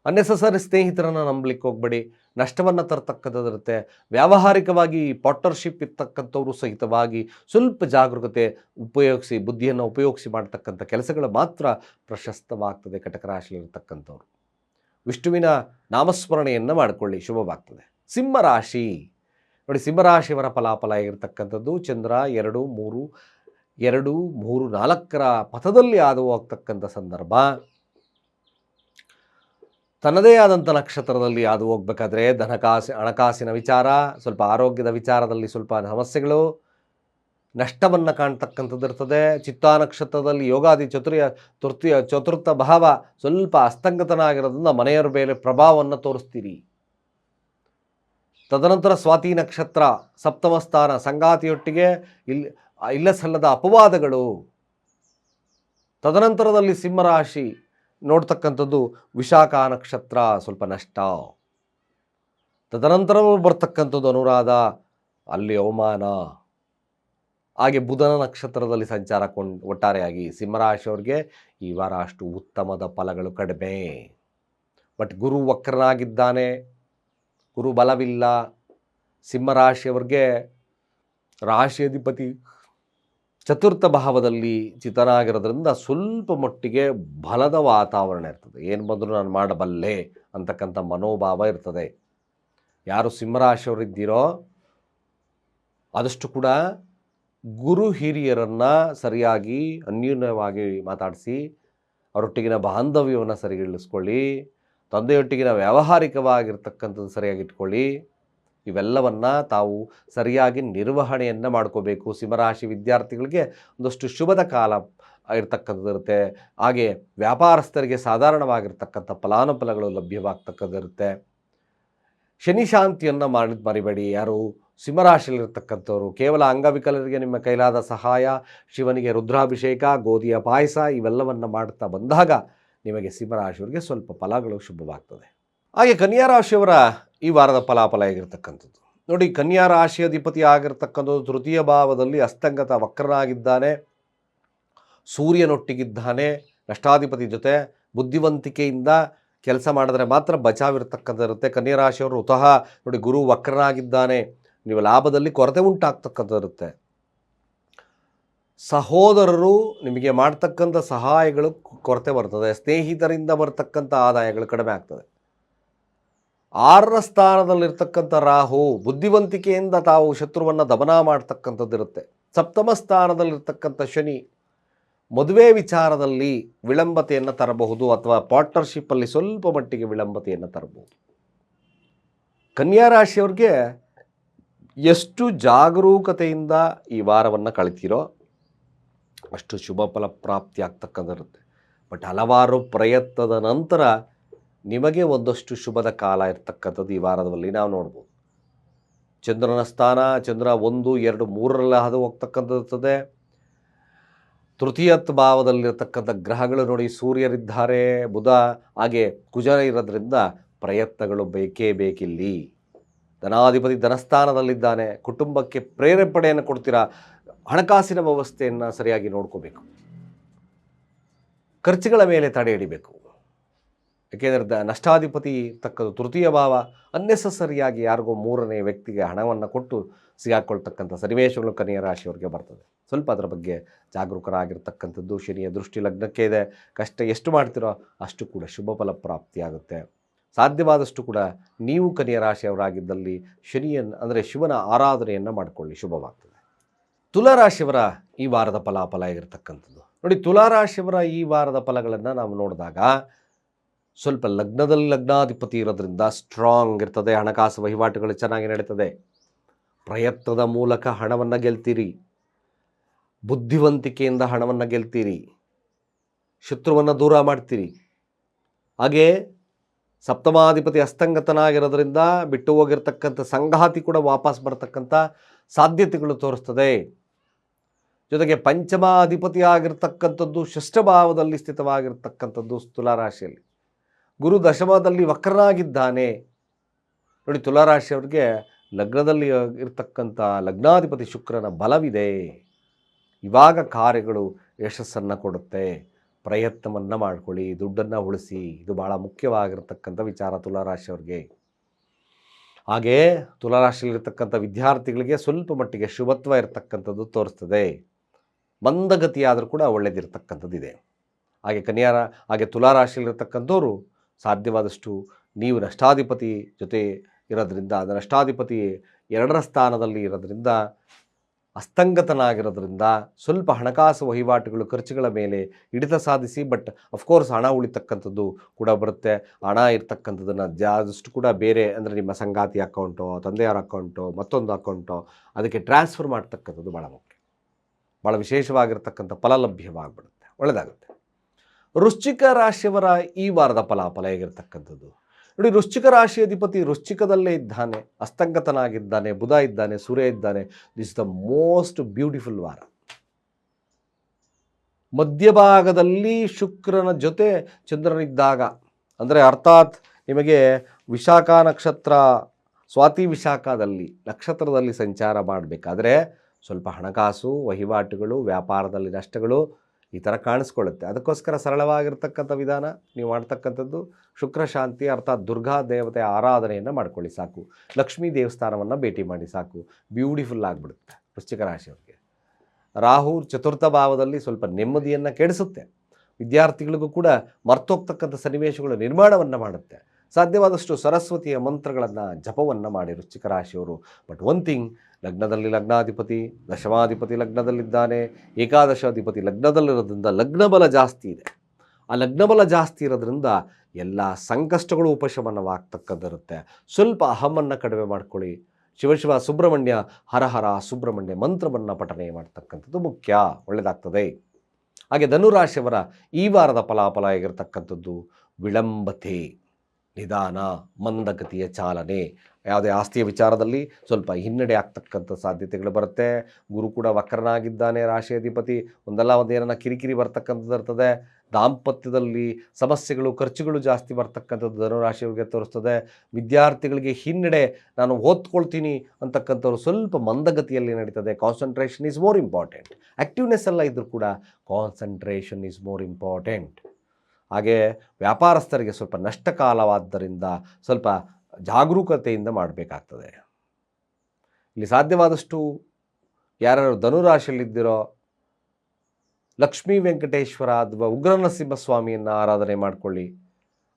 A: ಅನ್ನೆಸಸರಿ ಸ್ನೇಹಿತರನ್ನು ನಂಬಲಿಕ್ಕೆ ಹೋಗಬೇಡಿ. ನಷ್ಟವನ್ನು ತರ್ತಕ್ಕಂಥದ್ದಿರುತ್ತೆ. ವ್ಯಾವಹಾರಿಕವಾಗಿ ಪಾರ್ಟ್ನರ್ಶಿಪ್ ಇರ್ತಕ್ಕಂಥವ್ರು ಸಹಿತವಾಗಿ ಸ್ವಲ್ಪ ಜಾಗರೂಕತೆ ಉಪಯೋಗಿಸಿ, ಬುದ್ಧಿಯನ್ನು ಉಪಯೋಗಿಸಿ ಮಾಡ್ತಕ್ಕಂಥ ಕೆಲಸಗಳು ಮಾತ್ರ ಪ್ರಶಸ್ತವಾಗ್ತದೆ ಕಟಕ ರಾಶಿಯಲ್ಲಿರ್ತಕ್ಕಂಥವ್ರು ವಿಷ್ಣುವಿನ ನಾಮಸ್ಮರಣೆಯನ್ನು ಮಾಡಿಕೊಳ್ಳಿ. ಶುಭವಾಗ್ತದೆ. ಸಿಂಹರಾಶಿ. ನೋಡಿ, ಸಿಂಹರಾಶಿಯವರ ಫಲಾಫಲ ಆಗಿರ್ತಕ್ಕಂಥದ್ದು ಚಂದ್ರ ಎರಡು, ಮೂರು ಎರಡು, ಮೂರು, ನಾಲ್ಕರ ಪಥದಲ್ಲಿ ಆದವು ಆಗ್ತಕ್ಕಂಥ ಸಂದರ್ಭ. ತನ್ನದೇ ಆದಂಥ ನಕ್ಷತ್ರದಲ್ಲಿ ಅದು ಹೋಗ್ಬೇಕಾದ್ರೆ ಧನಕಾಸಿ ಹಣಕಾಸಿನ ವಿಚಾರ, ಸ್ವಲ್ಪ ಆರೋಗ್ಯದ ವಿಚಾರದಲ್ಲಿ ಸ್ವಲ್ಪ ಸಮಸ್ಯೆಗಳು, ನಷ್ಟವನ್ನು ಕಾಣ್ತಕ್ಕಂಥದ್ದು ಇರ್ತದೆ. ಚಿತ್ತಾ ನಕ್ಷತ್ರದಲ್ಲಿ ಯೋಗಾದಿ ಚತುರ್ಯ, ತೃತೀಯ, ಚತುರ್ಥ ಭಾವ ಸ್ವಲ್ಪ ಅಸ್ತಂಗತನ ಆಗಿರೋದ್ರಿಂದ ಮನೆಯವರ ಮೇಲೆ ಪ್ರಭಾವವನ್ನು ತೋರಿಸ್ತೀರಿ. ತದನಂತರ ಸ್ವಾತಿ ನಕ್ಷತ್ರ, ಸಪ್ತಮ ಸ್ಥಾನ, ಸಂಗಾತಿಯೊಟ್ಟಿಗೆ ಇಲ್ಲಿ ಇಲ್ಲ ಸಲ್ಲದ ಅಪವಾದಗಳು. ತದನಂತರದಲ್ಲಿ ಸಿಂಹರಾಶಿ ನೋಡ್ತಕ್ಕಂಥದ್ದು ವಿಶಾಖ ನಕ್ಷತ್ರ ಸ್ವಲ್ಪ ನಷ್ಟ. ತದನಂತರ ಬರ್ತಕ್ಕಂಥದ್ದು ಅನುರಾಧ, ಅಲ್ಲಿ ಅವಮಾನ. ಹಾಗೆ ಬುಧನ ನಕ್ಷತ್ರದಲ್ಲಿ ಸಂಚಾರ ಕೊಂಡು, ಒಟ್ಟಾರೆಯಾಗಿ ಸಿಂಹರಾಶಿಯವ್ರಿಗೆ ಈ ವಾರ ಅಷ್ಟು ಉತ್ತಮದ ಫಲಗಳು ಕಡಿಮೆ. ಬಟ್ ಗುರು ವಕ್ರನಾಗಿದ್ದಾನೆ, ಗುರು ಬಲವಿಲ್ಲ. ಸಿಂಹರಾಶಿಯವ್ರಿಗೆ ರಾಶಿಯಧಿಪತಿ ಚತುರ್ಥ ಭಾವದಲ್ಲಿ ಚಿತನಾಗಿರೋದ್ರಿಂದ ಸ್ವಲ್ಪ ಮಟ್ಟಿಗೆ ಬಲದ ವಾತಾವರಣ ಇರ್ತದೆ. ಏನು ಬಂದರೂ ನಾನು ಮಾಡಬಲ್ಲೆ ಅಂತಕ್ಕಂಥ ಮನೋಭಾವ ಇರ್ತದೆ. ಯಾರು ಸಿಂಹರಾಶಿಯವರಿದ್ದೀರೋ ಆದಷ್ಟು ಕೂಡ ಗುರು ಹಿರಿಯರನ್ನು ಸರಿಯಾಗಿ ಅನ್ಯೂನ್ಯವಾಗಿ ಮಾತಾಡಿಸಿ, ಅವರೊಟ್ಟಿಗಿನ ಬಾಂಧವ್ಯವನ್ನು ಸರಿಗಿಳಿಸ್ಕೊಳ್ಳಿ, ತಂದೆಯೊಟ್ಟಿಗಿನ ವ್ಯಾವಹಾರಿಕವಾಗಿರ್ತಕ್ಕಂಥದ್ದು ಸರಿಯಾಗಿ ಇಟ್ಕೊಳ್ಳಿ. ಇವೆಲ್ಲವನ್ನು ತಾವು ಸರಿಯಾಗಿ ನಿರ್ವಹಣೆಯನ್ನು ಮಾಡ್ಕೋಬೇಕು. ಸಿಂಹರಾಶಿ ವಿದ್ಯಾರ್ಥಿಗಳಿಗೆ ಒಂದಷ್ಟು ಶುಭದ ಕಾಲ ಇರ್ತಕ್ಕಂಥದ್ದಿರುತ್ತೆ. ಹಾಗೆ ವ್ಯಾಪಾರಸ್ಥರಿಗೆ ಸಾಧಾರಣವಾಗಿರ್ತಕ್ಕಂಥ ಫಲಾನುಫಲಗಳು ಲಭ್ಯವಾಗ್ತಕ್ಕಂಥದ್ದಿರುತ್ತೆ. ಶನಿ ಶಾಂತಿಯನ್ನು ಮಾಡಿ ಮರಿಬೇಡಿ. ಯಾರು ಸಿಂಹರಾಶಿಯಲ್ಲಿರ್ತಕ್ಕಂಥವ್ರು, ಕೇವಲ ಅಂಗವಿಕಲರಿಗೆ ನಿಮ್ಮ ಕೈಲಾದ ಸಹಾಯ, ಶಿವನಿಗೆ ರುದ್ರಾಭಿಷೇಕ, ಗೋಧಿಯ ಪಾಯಸ ಇವೆಲ್ಲವನ್ನು ಮಾಡ್ತಾ ಬಂದಾಗ ನಿಮಗೆ ಸಿಂಹರಾಶಿಯವರಿಗೆ ಸ್ವಲ್ಪ ಫಲಗಳು ಶುಭವಾಗ್ತದೆ. ಹಾಗೆ ಕನ್ಯಾ ರಾಶಿಯವರ ಈ ವಾರದ ಫಲಾಫಲ ಆಗಿರ್ತಕ್ಕಂಥದ್ದು ನೋಡಿ, ಕನ್ಯಾ ರಾಶಿ ಅಧಿಪತಿ ಆಗಿರ್ತಕ್ಕಂಥದ್ದು ತೃತೀಯ ಭಾವದಲ್ಲಿ ಅಸ್ತಂಗತ ವಕ್ರನಾಗಿದ್ದಾನೆ. ಸೂರ್ಯನೊಟ್ಟಿಗಿದ್ದಾನೆ ನಷ್ಟಾಧಿಪತಿ ಜೊತೆ ಬುದ್ಧಿವಂತಿಕೆಯಿಂದ ಕೆಲಸ ಮಾಡಿದ್ರೆ ಮಾತ್ರ ಬಚಾವಿರ್ತಕ್ಕಂಥದ್ದಿರುತ್ತೆ ಕನ್ಯಾ ರಾಶಿಯವರು ಉತಃ ನೋಡಿ ಗುರು ವಕ್ರನಾಗಿದ್ದಾನೆ. ನೀವು ಲಾಭದಲ್ಲಿ ಕೊರತೆ ಉಂಟಾಗ್ತಕ್ಕಂಥದ್ದಿರುತ್ತೆ ಸಹೋದರರು ನಿಮಗೆ ಮಾಡ್ತಕ್ಕಂಥ ಸಹಾಯಗಳು ಕೊರತೆ ಬರ್ತದೆ. ಸ್ನೇಹಿತರಿಂದ ಬರ್ತಕ್ಕಂಥ ಆದಾಯಗಳು ಕಡಿಮೆ ಆಗ್ತದೆ. ಆರರ ಸ್ಥಾನದಲ್ಲಿರ್ತಕ್ಕಂಥ ರಾಹು ಬುದ್ಧಿವಂತಿಕೆಯಿಂದ ತಾವು ಶತ್ರುವನ್ನು ದಮನ ಮಾಡ್ತಕ್ಕಂಥದ್ದಿರುತ್ತೆ. ಸಪ್ತಮ ಸ್ಥಾನದಲ್ಲಿರ್ತಕ್ಕಂಥ ಶನಿ ಮದುವೆ ವಿಚಾರದಲ್ಲಿ ವಿಳಂಬತೆಯನ್ನು ತರಬಹುದು ಅಥವಾ ಪಾರ್ಟ್ನರ್ಶಿಪ್ಪಲ್ಲಿ ಸ್ವಲ್ಪ ಮಟ್ಟಿಗೆ ವಿಳಂಬತೆಯನ್ನು ತರಬಹುದು. ಕನ್ಯಾ ರಾಶಿಯವ್ರಿಗೆ ಎಷ್ಟು ಜಾಗರೂಕತೆಯಿಂದ ಈ ವಾರವನ್ನು ಕಳಿತೀರೋ ಅಷ್ಟು ಶುಭ ಫಲ ಪ್ರಾಪ್ತಿ ಆಗ್ತಕ್ಕಂಥರುತ್ತೆ ಬಟ್ ಹಲವಾರು ಪ್ರಯತ್ನದ ನಂತರ ನಿಮಗೆ ಒಂದಷ್ಟು ಶುಭದ ಕಾಲ ಇರ್ತಕ್ಕಂಥದ್ದು ಈ ವಾರದಲ್ಲಿ ನಾವು ನೋಡ್ಬೋದು. ಚಂದ್ರನ ಸ್ಥಾನ, ಚಂದ್ರ ಒಂದು, ಎರಡು, ಮೂರರಲ್ಲಿ ಹಾದು ಹೋಗ್ತಕ್ಕಂಥದ್ದಿರ್ತದೆ. ತೃತೀಯತ್ ಭಾವದಲ್ಲಿರ್ತಕ್ಕಂಥ ಗ್ರಹಗಳು ನೋಡಿ ಸೂರ್ಯರಿದ್ದಾರೆ. ಬುಧ ಹಾಗೆ ಕುಜ ಇರೋದ್ರಿಂದ ಪ್ರಯತ್ನಗಳು ಬೇಕೇ ಬೇಕಿಲ್ಲಿ. ಧನಾಧಿಪತಿ ಧನಸ್ಥಾನದಲ್ಲಿದ್ದಾನೆ. ಕುಟುಂಬಕ್ಕೆ ಪ್ರೇರೇಪಣೆಯನ್ನು ಕೊಡ್ತೀರಾ? ಹಣಕಾಸಿನ ವ್ಯವಸ್ಥೆಯನ್ನು ಸರಿಯಾಗಿ ನೋಡ್ಕೋಬೇಕು. ಖರ್ಚುಗಳ ಮೇಲೆ ತಡೆ ಹಿಡಿಬೇಕು. ಏಕೆಂದರೆ ದ ನಷ್ಟಾಧಿಪತಿ ತಕ್ಕದು ತೃತೀಯ ಭಾವ ಅನ್ನೆಸಸರಿಯಾಗಿ ಯಾರಿಗೋ ಮೂರನೇ ವ್ಯಕ್ತಿಗೆ ಹಣವನ್ನು ಕೊಟ್ಟು ಸಿಗಾಕೊಳ್ತಕ್ಕಂಥ ಸನ್ನಿವೇಶಗಳು ಕನ್ಯಾ ರಾಶಿಯವರಿಗೆ ಬರ್ತದೆ. ಸ್ವಲ್ಪ ಅದರ ಬಗ್ಗೆ ಜಾಗರೂಕರಾಗಿರ್ತಕ್ಕಂಥದ್ದು ಶನಿಯ ದೃಷ್ಟಿ ಲಗ್ನಕ್ಕೆ ಇದೆ. ಕಷ್ಟ ಎಷ್ಟು ಮಾಡ್ತಿರೋ ಅಷ್ಟು ಕೂಡ ಶುಭ ಫಲ ಪ್ರಾಪ್ತಿಯಾಗುತ್ತೆ. ಸಾಧ್ಯವಾದಷ್ಟು ಕೂಡ ನೀವು ಕನ್ಯಾ ರಾಶಿಯವರಾಗಿದ್ದಲ್ಲಿ ಶನಿಯನ್ನು ಅಂದರೆ ಶಿವನ ಆರಾಧನೆಯನ್ನು ಮಾಡಿಕೊಳ್ಳಿ, ಶುಭವಾಗ್ತದೆ. ತುಲಾರಾಶಿಯವರ ಈ ವಾರದ ಫಲಾಫಲ ಆಗಿರ್ತಕ್ಕಂಥದ್ದು. ನೋಡಿ ತುಲಾರಾಶಿಯವರ ಈ ವಾರದ ಫಲಗಳನ್ನು ನಾವು ನೋಡಿದಾಗ ಸ್ವಲ್ಪ ಲಗ್ನದಲ್ಲಿ ಲಗ್ನಾಧಿಪತಿ ಇರೋದ್ರಿಂದ ಸ್ಟ್ರಾಂಗ್ ಇರ್ತದೆ, ಹಣಕಾಸು ವಹಿವಾಟುಗಳು ಚೆನ್ನಾಗಿ ನಡೀತದೆ. ಪ್ರಯತ್ನದ ಮೂಲಕ ಹಣವನ್ನು ಗೆಲ್ತೀರಿ. ಬುದ್ಧಿವಂತಿಕೆಯಿಂದ ಹಣವನ್ನು ಗೆಲ್ತೀರಿ. ಶತ್ರುವನ್ನು ದೂರ ಮಾಡ್ತೀರಿ. ಹಾಗೆ ಸಪ್ತಮಾಧಿಪತಿ ಅಸ್ತಂಗತನಾಗಿರೋದ್ರಿಂದ ಬಿಟ್ಟು ಹೋಗಿರ್ತಕ್ಕಂಥ ಸಂಗಾತಿ ಕೂಡ ವಾಪಸ್ ಬರತಕ್ಕಂಥ ಸಾಧ್ಯತೆಗಳು ತೋರಿಸ್ತದೆ. ಜೊತೆಗೆ ಪಂಚಮಾಧಿಪತಿ ಆಗಿರ್ತಕ್ಕಂಥದ್ದು ಷಷ್ಠಭಾವದಲ್ಲಿ ಸ್ಥಿತವಾಗಿರ್ತಕ್ಕಂಥದ್ದು ತುಲಾರಾಶಿಯಲ್ಲಿ ಗುರು ದಶಮದಲ್ಲಿ ವಕ್ರನಾಗಿದ್ದಾನೆ ನೋಡಿ, ತುಲಾರಾಶಿಯವ್ರಿಗೆ ಲಗ್ನದಲ್ಲಿ ಇರತಕ್ಕಂಥ ಲಗ್ನಾಧಿಪತಿ ಶುಕ್ರನ ಬಲವಿದೆ. ಇವಾಗ ಕಾರ್ಯಗಳು ಯಶಸ್ಸನ್ನು ಕೊಡುತ್ತೆ. ಪ್ರಯತ್ನವನ್ನು ಮಾಡ್ಕೊಳ್ಳಿ, ದುಡ್ಡನ್ನು ಉಳಿಸಿ. ಇದು ಭಾಳ ಮುಖ್ಯವಾಗಿರ್ತಕ್ಕಂಥ ವಿಚಾರ ತುಲಾರಾಶಿಯವ್ರಿಗೆ. ಹಾಗೇ ತುಲಾರಾಶಿಯಲ್ಲಿರ್ತಕ್ಕಂಥ ವಿದ್ಯಾರ್ಥಿಗಳಿಗೆ ಸ್ವಲ್ಪ ಮಟ್ಟಿಗೆ ಶುಭತ್ವ ಇರತಕ್ಕಂಥದ್ದು ತೋರಿಸ್ತದೆ. ಮಂದಗತಿಯಾದರೂ ಕೂಡ ಒಳ್ಳೆಯದಿರ್ತಕ್ಕಂಥದ್ದಿದೆ ಹಾಗೆ ಕನ್ಯಾರ ಹಾಗೆ ತುಲಾರಾಶಿಯಲ್ಲಿರ್ತಕ್ಕಂಥವ್ರು ಸಾಧ್ಯವಾದಷ್ಟು ನೀವು ನಷ್ಟಾಧಿಪತಿ ಜೊತೆ ಇರೋದ್ರಿಂದ, ಅದು ನಷ್ಟಾಧಿಪತಿ ಎರಡರ ಸ್ಥಾನದಲ್ಲಿ ಇರೋದ್ರಿಂದ, ಅಸ್ತಂಗತನಾಗಿರೋದ್ರಿಂದ ಸ್ವಲ್ಪ ಹಣಕಾಸು ವಹಿವಾಟುಗಳು, ಖರ್ಚುಗಳ ಮೇಲೆ ಹಿಡಿತ ಸಾಧಿಸಿ, ಬಟ್ ಅಫ್ಕೋರ್ಸ್ ಹಣ ಉಳಿತಕ್ಕಂಥದ್ದು ಕೂಡ ಬರುತ್ತೆ. ಹಣ ಇರ್ತಕ್ಕಂಥದ್ದನ್ನು ಜಾದಷ್ಟು ಕೂಡ ಬೇರೆ ಅಂದರೆ ನಿಮ್ಮ ಸಂಗಾತಿ ಅಕೌಂಟೋ ತಂದೆಯವರ ಅಕೌಂಟೋ ಮತ್ತೊಂದು ಅಕೌಂಟೋ ಅದಕ್ಕೆ ಟ್ರಾನ್ಸ್ಫರ್ ಮಾಡ್ತಕ್ಕಂಥದ್ದು ಭಾಳ ಮುಖ್ಯ. ಭಾಳ ವಿಶೇಷವಾಗಿರ್ತಕ್ಕಂಥ ಫಲ ಲಭ್ಯವಾಗಿಬಿಡುತ್ತೆ. ಒಳ್ಳೆಯದಾಗುತ್ತೆ ವೃಶ್ಚಿಕ ರಾಶಿಯವರ ಈ ವಾರದ ಫಲಾಫಲ ಹೇಗಿರ್ತಕ್ಕಂಥದ್ದು? ನೋಡಿ, ವೃಶ್ಚಿಕ ರಾಶಿ ಅಧಿಪತಿ ವೃಶ್ಚಿಕದಲ್ಲೇ ಇದ್ದಾನೆ, ಅಸ್ತಂಗತನಾಗಿದ್ದಾನೆ, ಬುಧ ಇದ್ದಾನೆ, ಸೂರ್ಯ ಇದ್ದಾನೆ. ದಿಸ್ ದ ಮೋಸ್ಟ್ ಬ್ಯೂಟಿಫುಲ್ ವಾರ. ಮಧ್ಯಭಾಗದಲ್ಲಿ ಶುಕ್ರನ ಜೊತೆ ಚಂದ್ರನಿದ್ದಾಗ, ಅಂದರೆ ಅರ್ಥಾತ್ ನಿಮಗೆ ವಿಶಾಖ ನಕ್ಷತ್ರ, ಸ್ವಾತಿ ವಿಶಾಖದಲ್ಲಿ, ನಕ್ಷತ್ರದಲ್ಲಿ ಸಂಚಾರ ಮಾಡಬೇಕಾದ್ರೆ ಸ್ವಲ್ಪ ಹಣಕಾಸು, ವಹಿವಾಟುಗಳು, ವ್ಯಾಪಾರದಲ್ಲಿ ನಷ್ಟಗಳು ಈ ಥರ ಕಾಣಿಸ್ಕೊಳ್ಳುತ್ತೆ. ಅದಕ್ಕೋಸ್ಕರ ಸರಳವಾಗಿರ್ತಕ್ಕಂಥ ವಿಧಾನ, ನೀವು ಮಾಡ್ತಕ್ಕಂಥದ್ದು ಶುಕ್ರಶಾಂತಿ ಅರ್ಥಾತ್ ದುರ್ಗಾ ದೇವತೆ ಆರಾಧನೆಯನ್ನು ಮಾಡ್ಕೊಳ್ಳಿ ಸಾಕು. ಲಕ್ಷ್ಮೀ ದೇವಸ್ಥಾನವನ್ನು ಭೇಟಿ ಮಾಡಿ ಸಾಕು. ಬ್ಯೂಟಿಫುಲ್ ಆಗಿಬಿಡುತ್ತೆ ವೃಶ್ಚಿಕ ರಾಶಿಯವರಿಗೆ. ರಾಹು ಚತುರ್ಥ ಭಾವದಲ್ಲಿ ಸ್ವಲ್ಪ ನೆಮ್ಮದಿಯನ್ನು ಕೆಡಿಸುತ್ತೆ. ವಿದ್ಯಾರ್ಥಿಗಳಿಗೂ ಕೂಡ ಮರ್ತೋಗ್ತಕ್ಕಂಥ ಸನ್ನಿವೇಶಗಳು ನಿರ್ಮಾಣವನ್ನು ಮಾಡುತ್ತೆ. ಸಾಧ್ಯವಾದಷ್ಟು ಸರಸ್ವತಿಯ ಮಂತ್ರಗಳನ್ನು ಜಪವನ್ನು ಮಾಡಿ ವೃಶ್ಚಿಕ ರಾಶಿಯವರು. ಬಟ್ ಒನ್ ಥಿಂಗ್ ಲಗ್ನದಲ್ಲಿ ಲಗ್ನಾಧಿಪತಿ, ದಶಮಾಧಿಪತಿ ಲಗ್ನದಲ್ಲಿದ್ದಾನೆ, ಏಕಾದಶಾಧಿಪತಿ ಲಗ್ನದಲ್ಲಿರೋದ್ರಿಂದ ಲಗ್ನಬಲ ಜಾಸ್ತಿ ಇದೆ. ಆ ಲಗ್ನಬಲ ಜಾಸ್ತಿ ಇರೋದ್ರಿಂದ ಎಲ್ಲ ಸಂಕಷ್ಟಗಳು ಉಪಶಮನವಾಗ್ತಕ್ಕದ್ದಿರುತ್ತೆ ಸ್ವಲ್ಪ ಅಹಮನ್ನು ಕಡಿಮೆ ಮಾಡ್ಕೊಳ್ಳಿ. ಶಿವಶಿವ ಸುಬ್ರಹ್ಮಣ್ಯ, ಹರ ಹರ ಸುಬ್ರಹ್ಮಣ್ಯ ಮಂತ್ರವನ್ನು ಪಠನೆ ಮಾಡ್ತಕ್ಕಂಥದ್ದು ಮುಖ್ಯ ಒಳ್ಳೆಯದಾಗ್ತದೆ ಹಾಗೆ ಧನುರಾಶಿಯವರ ಈ ವಾರದ ಫಲಾಫಲ ಆಗಿರತಕ್ಕಂಥದ್ದು ವಿಳಂಬತೆ. ನಿಧಾನ ಮಂದಗತಿಯ ಚಾಲನೆ, ಯಾವುದೇ ಆಸ್ತಿಯ ವಿಚಾರದಲ್ಲಿ ಸ್ವಲ್ಪ ಹಿನ್ನಡೆ ಆಗ್ತಕ್ಕಂಥ ಸಾಧ್ಯತೆಗಳು ಬರುತ್ತೆ. ಗುರು ಕೂಡ ವಕ್ರನಾಗಿದ್ದಾನೆ, ರಾಶಿ ಅಧಿಪತಿ. ಒಂದಲ್ಲ ಒಂದು ಏನನ್ನ ಕಿರಿಕಿರಿ ಬರ್ತಕ್ಕಂಥದ್ದು ಇರ್ತದೆ. ದಾಂಪತ್ಯದಲ್ಲಿ ಸಮಸ್ಯೆಗಳು, ಖರ್ಚುಗಳು ಜಾಸ್ತಿ ಬರ್ತಕ್ಕಂಥದ್ದು ಧನುರಾಶಿಯವರಿಗೆ ತೋರಿಸ್ತದೆ. ವಿದ್ಯಾರ್ಥಿಗಳಿಗೆ ಹಿನ್ನಡೆ ನಾನು ಓದ್ಕೊಳ್ತೀನಿ ಅಂತಕ್ಕಂಥವ್ರು ಸ್ವಲ್ಪ ಮಂದಗತಿಯಲ್ಲಿ ನಡೀತದೆ. Concentration is more important activeness ಎಲ್ಲ ಇದ್ದರೂ ಕೂಡ ಕಾನ್ಸಂಟ್ರೇಷನ್ ಈಸ್ ಮೋರ್ ಇಂಪಾರ್ಟೆಂಟ್ ಹಾಗೆ ವ್ಯಾಪಾರಸ್ಥರಿಗೆ ಸ್ವಲ್ಪ ನಷ್ಟ ಕಾಲವಾದ್ದರಿಂದ ಸ್ವಲ್ಪ ಜಾಗರೂಕತೆಯಿಂದ ಮಾಡಬೇಕಾಗ್ತದೆ. ಇಲ್ಲಿ ಸಾಧ್ಯವಾದಷ್ಟು ಯಾರ್ಯಾರು ಧನುರಾಶಿಯಲ್ಲಿದ್ದಿರೋ ಲಕ್ಷ್ಮೀ ವೆಂಕಟೇಶ್ವರ ಅಥವಾ ಉಗ್ರನರಸಿಂಹ ಸ್ವಾಮಿಯನ್ನು ಆರಾಧನೆ ಮಾಡಿಕೊಳ್ಳಿ,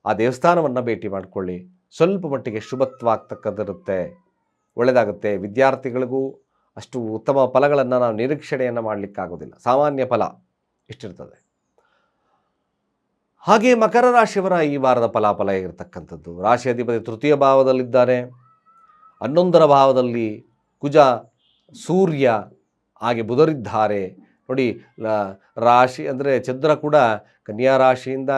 A: ಆ ದೇವಸ್ಥಾನವನ್ನು ಭೇಟಿ ಮಾಡಿಕೊಳ್ಳಿ. ಸ್ವಲ್ಪ ಮಟ್ಟಿಗೆ ಶುಭತ್ವ ಆಗ್ತಕ್ಕಂಥದ್ದಿರುತ್ತೆ ಒಳ್ಳೆಯದಾಗುತ್ತೆ ವಿದ್ಯಾರ್ಥಿಗಳಿಗೂ ಅಷ್ಟು ಉತ್ತಮ ಫಲಗಳನ್ನು ನಾವು ನಿರೀಕ್ಷಣೆಯನ್ನು ಮಾಡಲಿಕ್ಕಾಗೋದಿಲ್ಲ. ಸಾಮಾನ್ಯ ಫಲ ಇಷ್ಟಿರ್ತದೆ. ಹಾಗೆ ಮಕರ ರಾಶಿಯವರ ಈ ವಾರದ ಫಲಾಫಲ ಇರತಕ್ಕಂಥದ್ದು. ರಾಶಿ ಅಧಿಪತಿ ತೃತೀಯ ಭಾವದಲ್ಲಿದ್ದಾರೆ. ಹನ್ನೊಂದರ ಭಾವದಲ್ಲಿ ಕುಜ, ಸೂರ್ಯ ಹಾಗೆ ಬುಧರಿದ್ದಾರೆ. ನೋಡಿ ರಾಶಿ ಅಂದರೆ ಚಂದ್ರ ಕೂಡ ಕನ್ಯಾ ರಾಶಿಯಿಂದ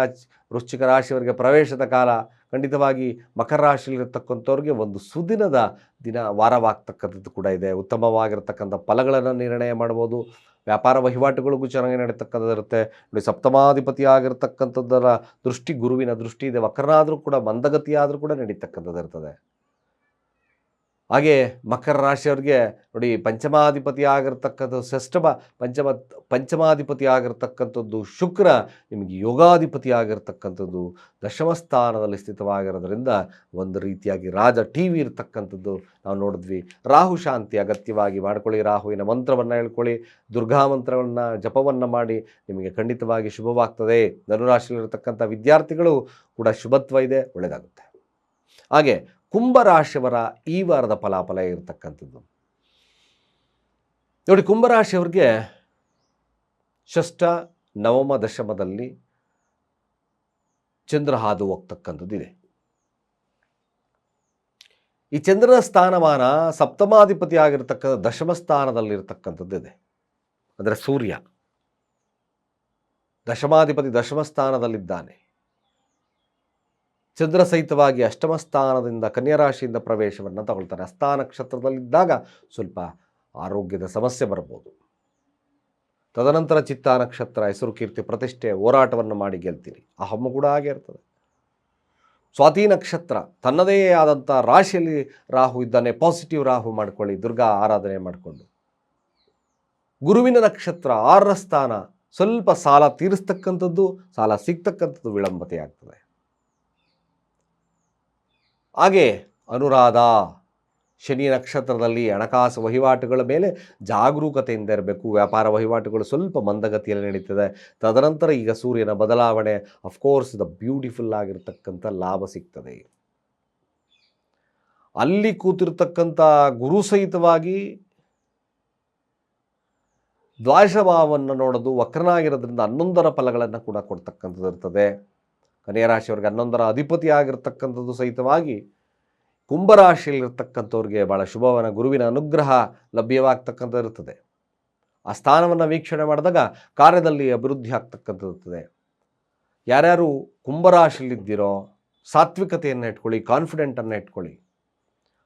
A: ವೃಶ್ಚಿಕ ರಾಶಿಯವರಿಗೆ ಪ್ರವೇಶದ ಕಾಲ. ಖಂಡಿತವಾಗಿ ಮಕರ ರಾಶಿಯಲ್ಲಿರ್ತಕ್ಕಂಥವ್ರಿಗೆ ಒಂದು ಸುದಿನದ ದಿನ ವಾರವಾಗ್ತಕ್ಕಂಥದ್ದು ಕೂಡ ಇದೆ. ಉತ್ತಮವಾಗಿರ್ತಕ್ಕಂಥ ಫಲಗಳನ್ನು ನಿರ್ಣಯ ಮಾಡ್ಬೋದು. ವ್ಯಾಪಾರ ವಹಿವಾಟುಗಳಿಗೂ ಚೆನ್ನಾಗಿ ನಡೀತಕ್ಕಂಥದ್ದಿರುತ್ತೆ ನೋಡಿ ಸಪ್ತಮಾಧಿಪತಿ ಆಗಿರ್ತಕ್ಕಂಥದ್ದರ ದೃಷ್ಟಿ, ಗುರುವಿನ ದೃಷ್ಟಿ ಇದೆ. ವಕ್ರನಾದರೂ ಕೂಡ, ಮಂದಗತಿಯಾದರೂ ಕೂಡ ನಡೀತಕ್ಕಂಥದ್ದು ಇರ್ತದೆ. ಹಾಗೆ ಮಕರ ರಾಶಿಯವ್ರಿಗೆ ನೋಡಿ ಪಂಚಮಾಧಿಪತಿ ಆಗಿರ್ತಕ್ಕಂಥ ಷಷ್ಠಮ ಪಂಚಮ ಪಂಚಮಾಧಿಪತಿ ಆಗಿರ್ತಕ್ಕಂಥದ್ದು ಶುಕ್ರ, ನಿಮಗೆ ಯೋಗಾಧಿಪತಿ ಆಗಿರ್ತಕ್ಕಂಥದ್ದು ದಶಮ ಸ್ಥಾನದಲ್ಲಿ ಸ್ಥಿತವಾಗಿರೋದ್ರಿಂದ ಒಂದು ರೀತಿಯಾಗಿ ರಾಜ ಟಿ ವಿ ಇರತಕ್ಕಂಥದ್ದು ನಾವು ನೋಡಿದ್ವಿ. ರಾಹು ಶಾಂತಿ ಅಗತ್ಯವಾಗಿ ಮಾಡ್ಕೊಳ್ಳಿ. ರಾಹುವಿನ ಮಂತ್ರವನ್ನು ಹೇಳ್ಕೊಳ್ಳಿ. ದುರ್ಗಾ ಮಂತ್ರವನ್ನು ಜಪವನ್ನು ಮಾಡಿ. ನಿಮಗೆ ಖಂಡಿತವಾಗಿ ಶುಭವಾಗ್ತದೆ. ಧನುರಾಶಿಯಲ್ಲಿರ್ತಕ್ಕಂಥ ವಿದ್ಯಾರ್ಥಿಗಳು ಕೂಡ ಶುಭತ್ವ ಇದೆ, ಒಳ್ಳೆಯದಾಗುತ್ತೆ. ಹಾಗೆ ಕುಂಭರಾಶಿಯವರ ಈ ವಾರದ ಫಲಾಫಲ ಇರತಕ್ಕಂಥದ್ದು. ನೋಡಿ, ಕುಂಭರಾಶಿಯವ್ರಿಗೆ ಷಷ್ಠ, ನವಮ, ದಶಮದಲ್ಲಿ ಚಂದ್ರ ಹಾದು ಹೋಗ್ತಕ್ಕಂಥದ್ದು ಇದೆ. ಈ ಚಂದ್ರನ ಸ್ಥಾನಮಾನ ಸಪ್ತಮಾಧಿಪತಿ ಆಗಿರತಕ್ಕಂಥ ದಶಮ ಸ್ಥಾನದಲ್ಲಿರ್ತಕ್ಕಂಥದ್ದು ಇದೆ. ಅಂದರೆ ಸೂರ್ಯ. ದಶಮಾಧಿಪತಿ ದಶಮ ಸ್ಥಾನದಲ್ಲಿದ್ದಾನೆ. ಚಂದ್ರ ಸಹಿತವಾಗಿ ಅಷ್ಟಮ ಸ್ಥಾನದಿಂದ ಕನ್ಯಾ ರಾಶಿಯಿಂದ ಪ್ರವೇಶವನ್ನು ತಗೊಳ್ತಾರೆ. ಹಸ್ತ ನಕ್ಷತ್ರದಲ್ಲಿದ್ದಾಗ ಸ್ವಲ್ಪ ಆರೋಗ್ಯದ ಸಮಸ್ಯೆ ಬರ್ಬೋದು ತದನಂತರ ಚಿತ್ತ ನಕ್ಷತ್ರ, ಹೆಸರು, ಕೀರ್ತಿ, ಪ್ರತಿಷ್ಠೆ, ಹೋರಾಟವನ್ನು ಮಾಡಿ ಗೆಲ್ತೀರಿ. ಆ ಹಮ್ಮು ಕೂಡ ಹಾಗೆ ಇರ್ತದೆ. ಸ್ವಾತಿ ನಕ್ಷತ್ರ, ತನ್ನದೇ ಆದಂಥ ರಾಶಿಯಲ್ಲಿ ರಾಹು ಇದ್ದಾನೆ ಪಾಸಿಟಿವ್ ರಾಹು ಮಾಡ್ಕೊಳ್ಳಿ, ದುರ್ಗಾ ಆರಾಧನೆ ಮಾಡಿಕೊಂಡು. ಗುರುವಿನ ನಕ್ಷತ್ರ, ಆರರ ಸ್ಥಾನ, ಸ್ವಲ್ಪ ಸಾಲ ತೀರಿಸ್ತಕ್ಕಂಥದ್ದು, ಸಾಲ ಸಿಗ್ತಕ್ಕಂಥದ್ದು ವಿಳಂಬತೆ ಆಗ್ತದೆ ಹಾಗೆ ಅನುರಾಧ ಶನಿ ನಕ್ಷತ್ರದಲ್ಲಿ ಹಣಕಾಸು ವಹಿವಾಟುಗಳ ಮೇಲೆ ಜಾಗರೂಕತೆಯಿಂದ ಇರಬೇಕು. ವ್ಯಾಪಾರ ವಹಿವಾಟುಗಳು ಸ್ವಲ್ಪ ಮಂದಗತಿಯಲ್ಲಿ ನಡೀತದೆ. ತದನಂತರ ಈಗ ಸೂರ್ಯನ ಬದಲಾವಣೆ ಅಫ್ಕೋರ್ಸ್ ದ ಬ್ಯೂಟಿಫುಲ್ ಆಗಿರ್ತಕ್ಕಂಥ ಲಾಭ ಸಿಗ್ತದೆ. ಅಲ್ಲಿ ಕೂತಿರ್ತಕ್ಕಂಥ ಗುರು ಸಹಿತವಾಗಿ ದ್ವಾದಶಭಾವವನ್ನು ನೋಡೋದು, ವಕ್ರನಾಗಿರೋದ್ರಿಂದ ಹನ್ನೊಂದರ ಫಲಗಳನ್ನು ಕೂಡ ಕೊಡ್ತಕ್ಕಂಥದ್ದು ಇರ್ತದೆ. ಕನ್ಯಾ ರಾಶಿಯವರಿಗೆ ಹನ್ನೊಂದರ ಅಧಿಪತಿ ಆಗಿರ್ತಕ್ಕಂಥದ್ದು ಸಹಿತವಾಗಿ ಕುಂಭರಾಶಿಯಲ್ಲಿರ್ತಕ್ಕಂಥವ್ರಿಗೆ ಭಾಳ ಶುಭವನ, ಗುರುವಿನ ಅನುಗ್ರಹ ಲಭ್ಯವಾಗ್ತಕ್ಕಂಥದ್ದು ಇರ್ತದೆ ಆ ಸ್ಥಾನವನ್ನು ವೀಕ್ಷಣೆ ಮಾಡಿದಾಗ ಕಾರ್ಯದಲ್ಲಿ ಅಭಿವೃದ್ಧಿ ಆಗ್ತಕ್ಕಂಥದ್ದು ಇರ್ತದೆ. ಯಾರ್ಯಾರು ಕುಂಭರಾಶಿಯಲ್ಲಿದ್ದೀರೋ, ಸಾತ್ವಿಕತೆಯನ್ನು ಇಟ್ಕೊಳ್ಳಿ ಕಾನ್ಫಿಡೆಂಟನ್ನು ಇಟ್ಕೊಳ್ಳಿ.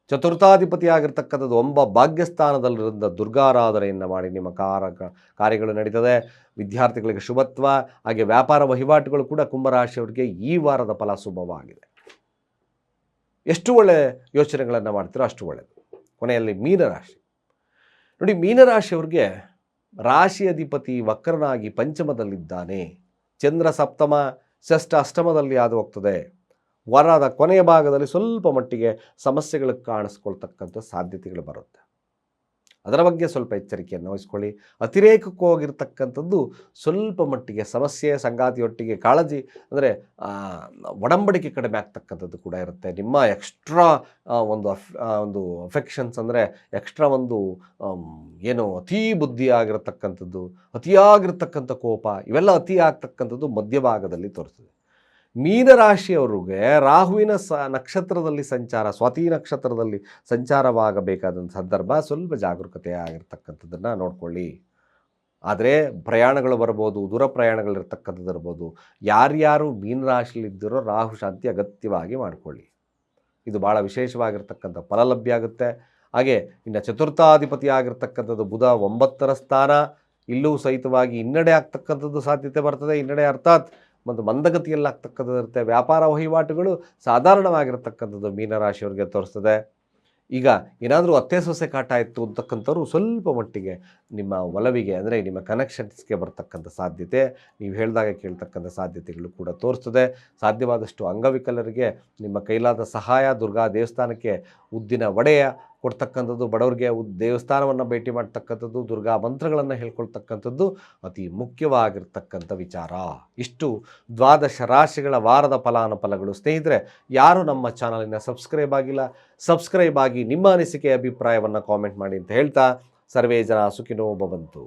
A: ಚತುರ್ಥಾಧಿಪತಿ ಆಗಿರ್ತಕ್ಕಂಥದ್ದು ಒಂಬ ಭಾಗ್ಯಸ್ಥಾನದಲ್ಲಿರುವ ದುರ್ಗಾರಾಧನೆಯನ್ನು ಮಾಡಿ ನಿಮ್ಮ ಕಾರ ಕಾರ್ಯಗಳು ನಡೀತದೆ. ವಿದ್ಯಾರ್ಥಿಗಳಿಗೆ ಶುಭತ್ವ, ಹಾಗೆ ವ್ಯಾಪಾರ ವಹಿವಾಟುಗಳು ಕೂಡ ಕುಂಭರಾಶಿಯವರಿಗೆ ಈ ವಾರದ ಫಲ ಶುಭವಾಗಿದೆ. ಎಷ್ಟು ಒಳ್ಳೆ ಯೋಚನೆಗಳನ್ನು ಮಾಡ್ತೀರೋ ಅಷ್ಟು ಒಳ್ಳೆಯದು ಕೊನೆಯಲ್ಲಿ ಮೀನರಾಶಿ. ನೋಡಿ, ಮೀನರಾಶಿಯವ್ರಿಗೆ ರಾಶಿ ಅಧಿಪತಿ ವಕ್ರನಾಗಿ ಪಂಚಮದಲ್ಲಿದ್ದಾನೆ. ಚಂದ್ರ ಸಪ್ತಮ, ಷಷ್ಠ ಅಷ್ಟಮದಲ್ಲಿ ಆದು ಹೋಗ್ತದೆ. ವರದ ಕೊನೆಯ ಭಾಗದಲ್ಲಿ ಸ್ವಲ್ಪ ಮಟ್ಟಿಗೆ ಸಮಸ್ಯೆಗಳು ಕಾಣಿಸ್ಕೊಳ್ತಕ್ಕಂಥ ಸಾಧ್ಯತೆಗಳು ಬರುತ್ತೆ. ಅದರ ಬಗ್ಗೆ ಸ್ವಲ್ಪ ಎಚ್ಚರಿಕೆಯನ್ನು ವಹಿಸ್ಕೊಳ್ಳಿ. ಅತಿರೇಕಕ್ಕೆ ಹೋಗಿರ್ತಕ್ಕಂಥದ್ದು ಸ್ವಲ್ಪ ಮಟ್ಟಿಗೆ ಸಮಸ್ಯೆ, ಸಂಗಾತಿಯೊಟ್ಟಿಗೆ ಕಾಳಜಿ, ಅಂದರೆ ಒಡಂಬಡಿಕೆ ಕಡಿಮೆ ಆಗ್ತಕ್ಕಂಥದ್ದು ಕೂಡ ಇರುತ್ತೆ. ನಿಮ್ಮ ಎಕ್ಸ್ಟ್ರಾ ಒಂದು ಒಂದು ಅಫೆಕ್ಷನ್ಸ್ ಅಂದರೆ ಎಕ್ಸ್ಟ್ರಾ ಒಂದು ಏನು ಅತೀ ಬುದ್ಧಿ ಆಗಿರತಕ್ಕಂಥದ್ದು, ಅತಿಯಾಗಿರ್ತಕ್ಕಂಥ ಕೋಪ, ಇವೆಲ್ಲ ಅತಿ ಆಗ್ತಕ್ಕಂಥದ್ದು ಮಧ್ಯಭಾಗದಲ್ಲಿ ತೋರಿಸ್ತದೆ. ಮೀನರಾಶಿಯವರಿಗೆ ರಾಹುವಿನ ಸ ನಕ್ಷತ್ರದಲ್ಲಿ ಸಂಚಾರ, ಸ್ವಾತಿ ನಕ್ಷತ್ರದಲ್ಲಿ ಸಂಚಾರವಾಗಬೇಕಾದಂಥ ಸಂದರ್ಭ ಸ್ವಲ್ಪ ಜಾಗರೂಕತೆ ಆಗಿರ್ತಕ್ಕಂಥದ್ದನ್ನು ನೋಡ್ಕೊಳ್ಳಿ. ಆದರೆ ಪ್ರಯಾಣಗಳು ಬರ್ಬೋದು, ದೂರ ಪ್ರಯಾಣಗಳಿರ್ತಕ್ಕಂಥದ್ದು ಇರ್ಬೋದು, ಯಾರ್ಯಾರು ಮೀನರಾಶಿಯಲ್ಲಿದ್ದರೋ ರಾಹು ಶಾಂತಿ ಅಗತ್ಯವಾಗಿ ಮಾಡಿಕೊಳ್ಳಿ. ಇದು ಭಾಳ ವಿಶೇಷವಾಗಿರ್ತಕ್ಕಂಥ ಫಲ ಲಭ್ಯ ಆಗುತ್ತೆ. ಹಾಗೆ ಇನ್ನು ಚತುರ್ಥಾಧಿಪತಿ ಆಗಿರ್ತಕ್ಕಂಥದ್ದು ಬುಧ ಒಂಬತ್ತರ ಸ್ಥಾನ, ಇಲ್ಲೂ ಸಹಿತವಾಗಿ ಹಿನ್ನಡೆ ಆಗ್ತಕ್ಕಂಥದ್ದು ಸಾಧ್ಯತೆ ಬರ್ತದೆ. ಹಿನ್ನಡೆ ಅರ್ಥಾತ್ ಮತ್ತು ಮಂದಗತಿಯಲ್ಲಾಗ್ತಕ್ಕಂಥದ್ದಿರುತ್ತೆ. ವ್ಯಾಪಾರ ವಹಿವಾಟುಗಳು ಸಾಧಾರಣವಾಗಿರ್ತಕ್ಕಂಥದ್ದು ಮೀನರಾಶಿಯವರಿಗೆ ತೋರಿಸ್ತದೆ. ಈಗ ಏನಾದರೂ ಅತ್ತೆ ಸೊಸೆ ಕಾಟ ಇತ್ತು ಅಂತಕ್ಕಂಥವ್ರು ಸ್ವಲ್ಪ ಮಟ್ಟಿಗೆ ನಿಮ್ಮ ಒಲವಿಗೆ ಅಂದರೆ ನಿಮ್ಮ ಕನೆಕ್ಷನ್ಸ್ಗೆ ಬರ್ತಕ್ಕಂಥ ಸಾಧ್ಯತೆ, ನೀವು ಹೇಳಿದಾಗ ಕೇಳ್ತಕ್ಕಂಥ ಸಾಧ್ಯತೆಗಳು ಕೂಡ ತೋರಿಸ್ತದೆ. ಸಾಧ್ಯವಾದಷ್ಟು ಅಂಗವಿಕಲರಿಗೆ ನಿಮ್ಮ ಕೈಲಾದ ಸಹಾಯ, ದುರ್ಗಾ ದೇವಸ್ಥಾನಕ್ಕೆ ಉದ್ದಿನ ವಡೆಯ ಕೊಡ್ತಕ್ಕಂಥದ್ದು, ಬಡವರಿಗೆ ದೇವಸ್ಥಾನವನ್ನು ಭೇಟಿ ಮಾಡ್ತಕ್ಕಂಥದ್ದು, ದುರ್ಗಾ ಮಂತ್ರಗಳನ್ನು ಹೇಳ್ಕೊಳ್ತಕ್ಕಂಥದ್ದು ಅತಿ ಮುಖ್ಯವಾಗಿರ್ತಕ್ಕಂಥ ವಿಚಾರ. ಇಷ್ಟು ದ್ವಾದಶ ರಾಶಿಗಳ ವಾರದ ಫಲಾನುಫಲಗಳು. ಸ್ನೇಹಿತರೆ, ಯಾರು ನಮ್ಮ ಚಾನಲಿನ ಸಬ್ಸ್ಕ್ರೈಬ್ ಆಗಿಲ್ಲ, ಸಬ್ಸ್ಕ್ರೈಬ್ ಆಗಿ ನಿಮ್ಮ ಅನಿಸಿಕೆ, ಅಭಿಪ್ರಾಯವನ್ನು ಕಾಮೆಂಟ್ ಮಾಡಿ ಅಂತ ಹೇಳ್ತಾ, ಸರ್ವೇ ಜನ ಸುಖಿನೋ ಭವಂತು.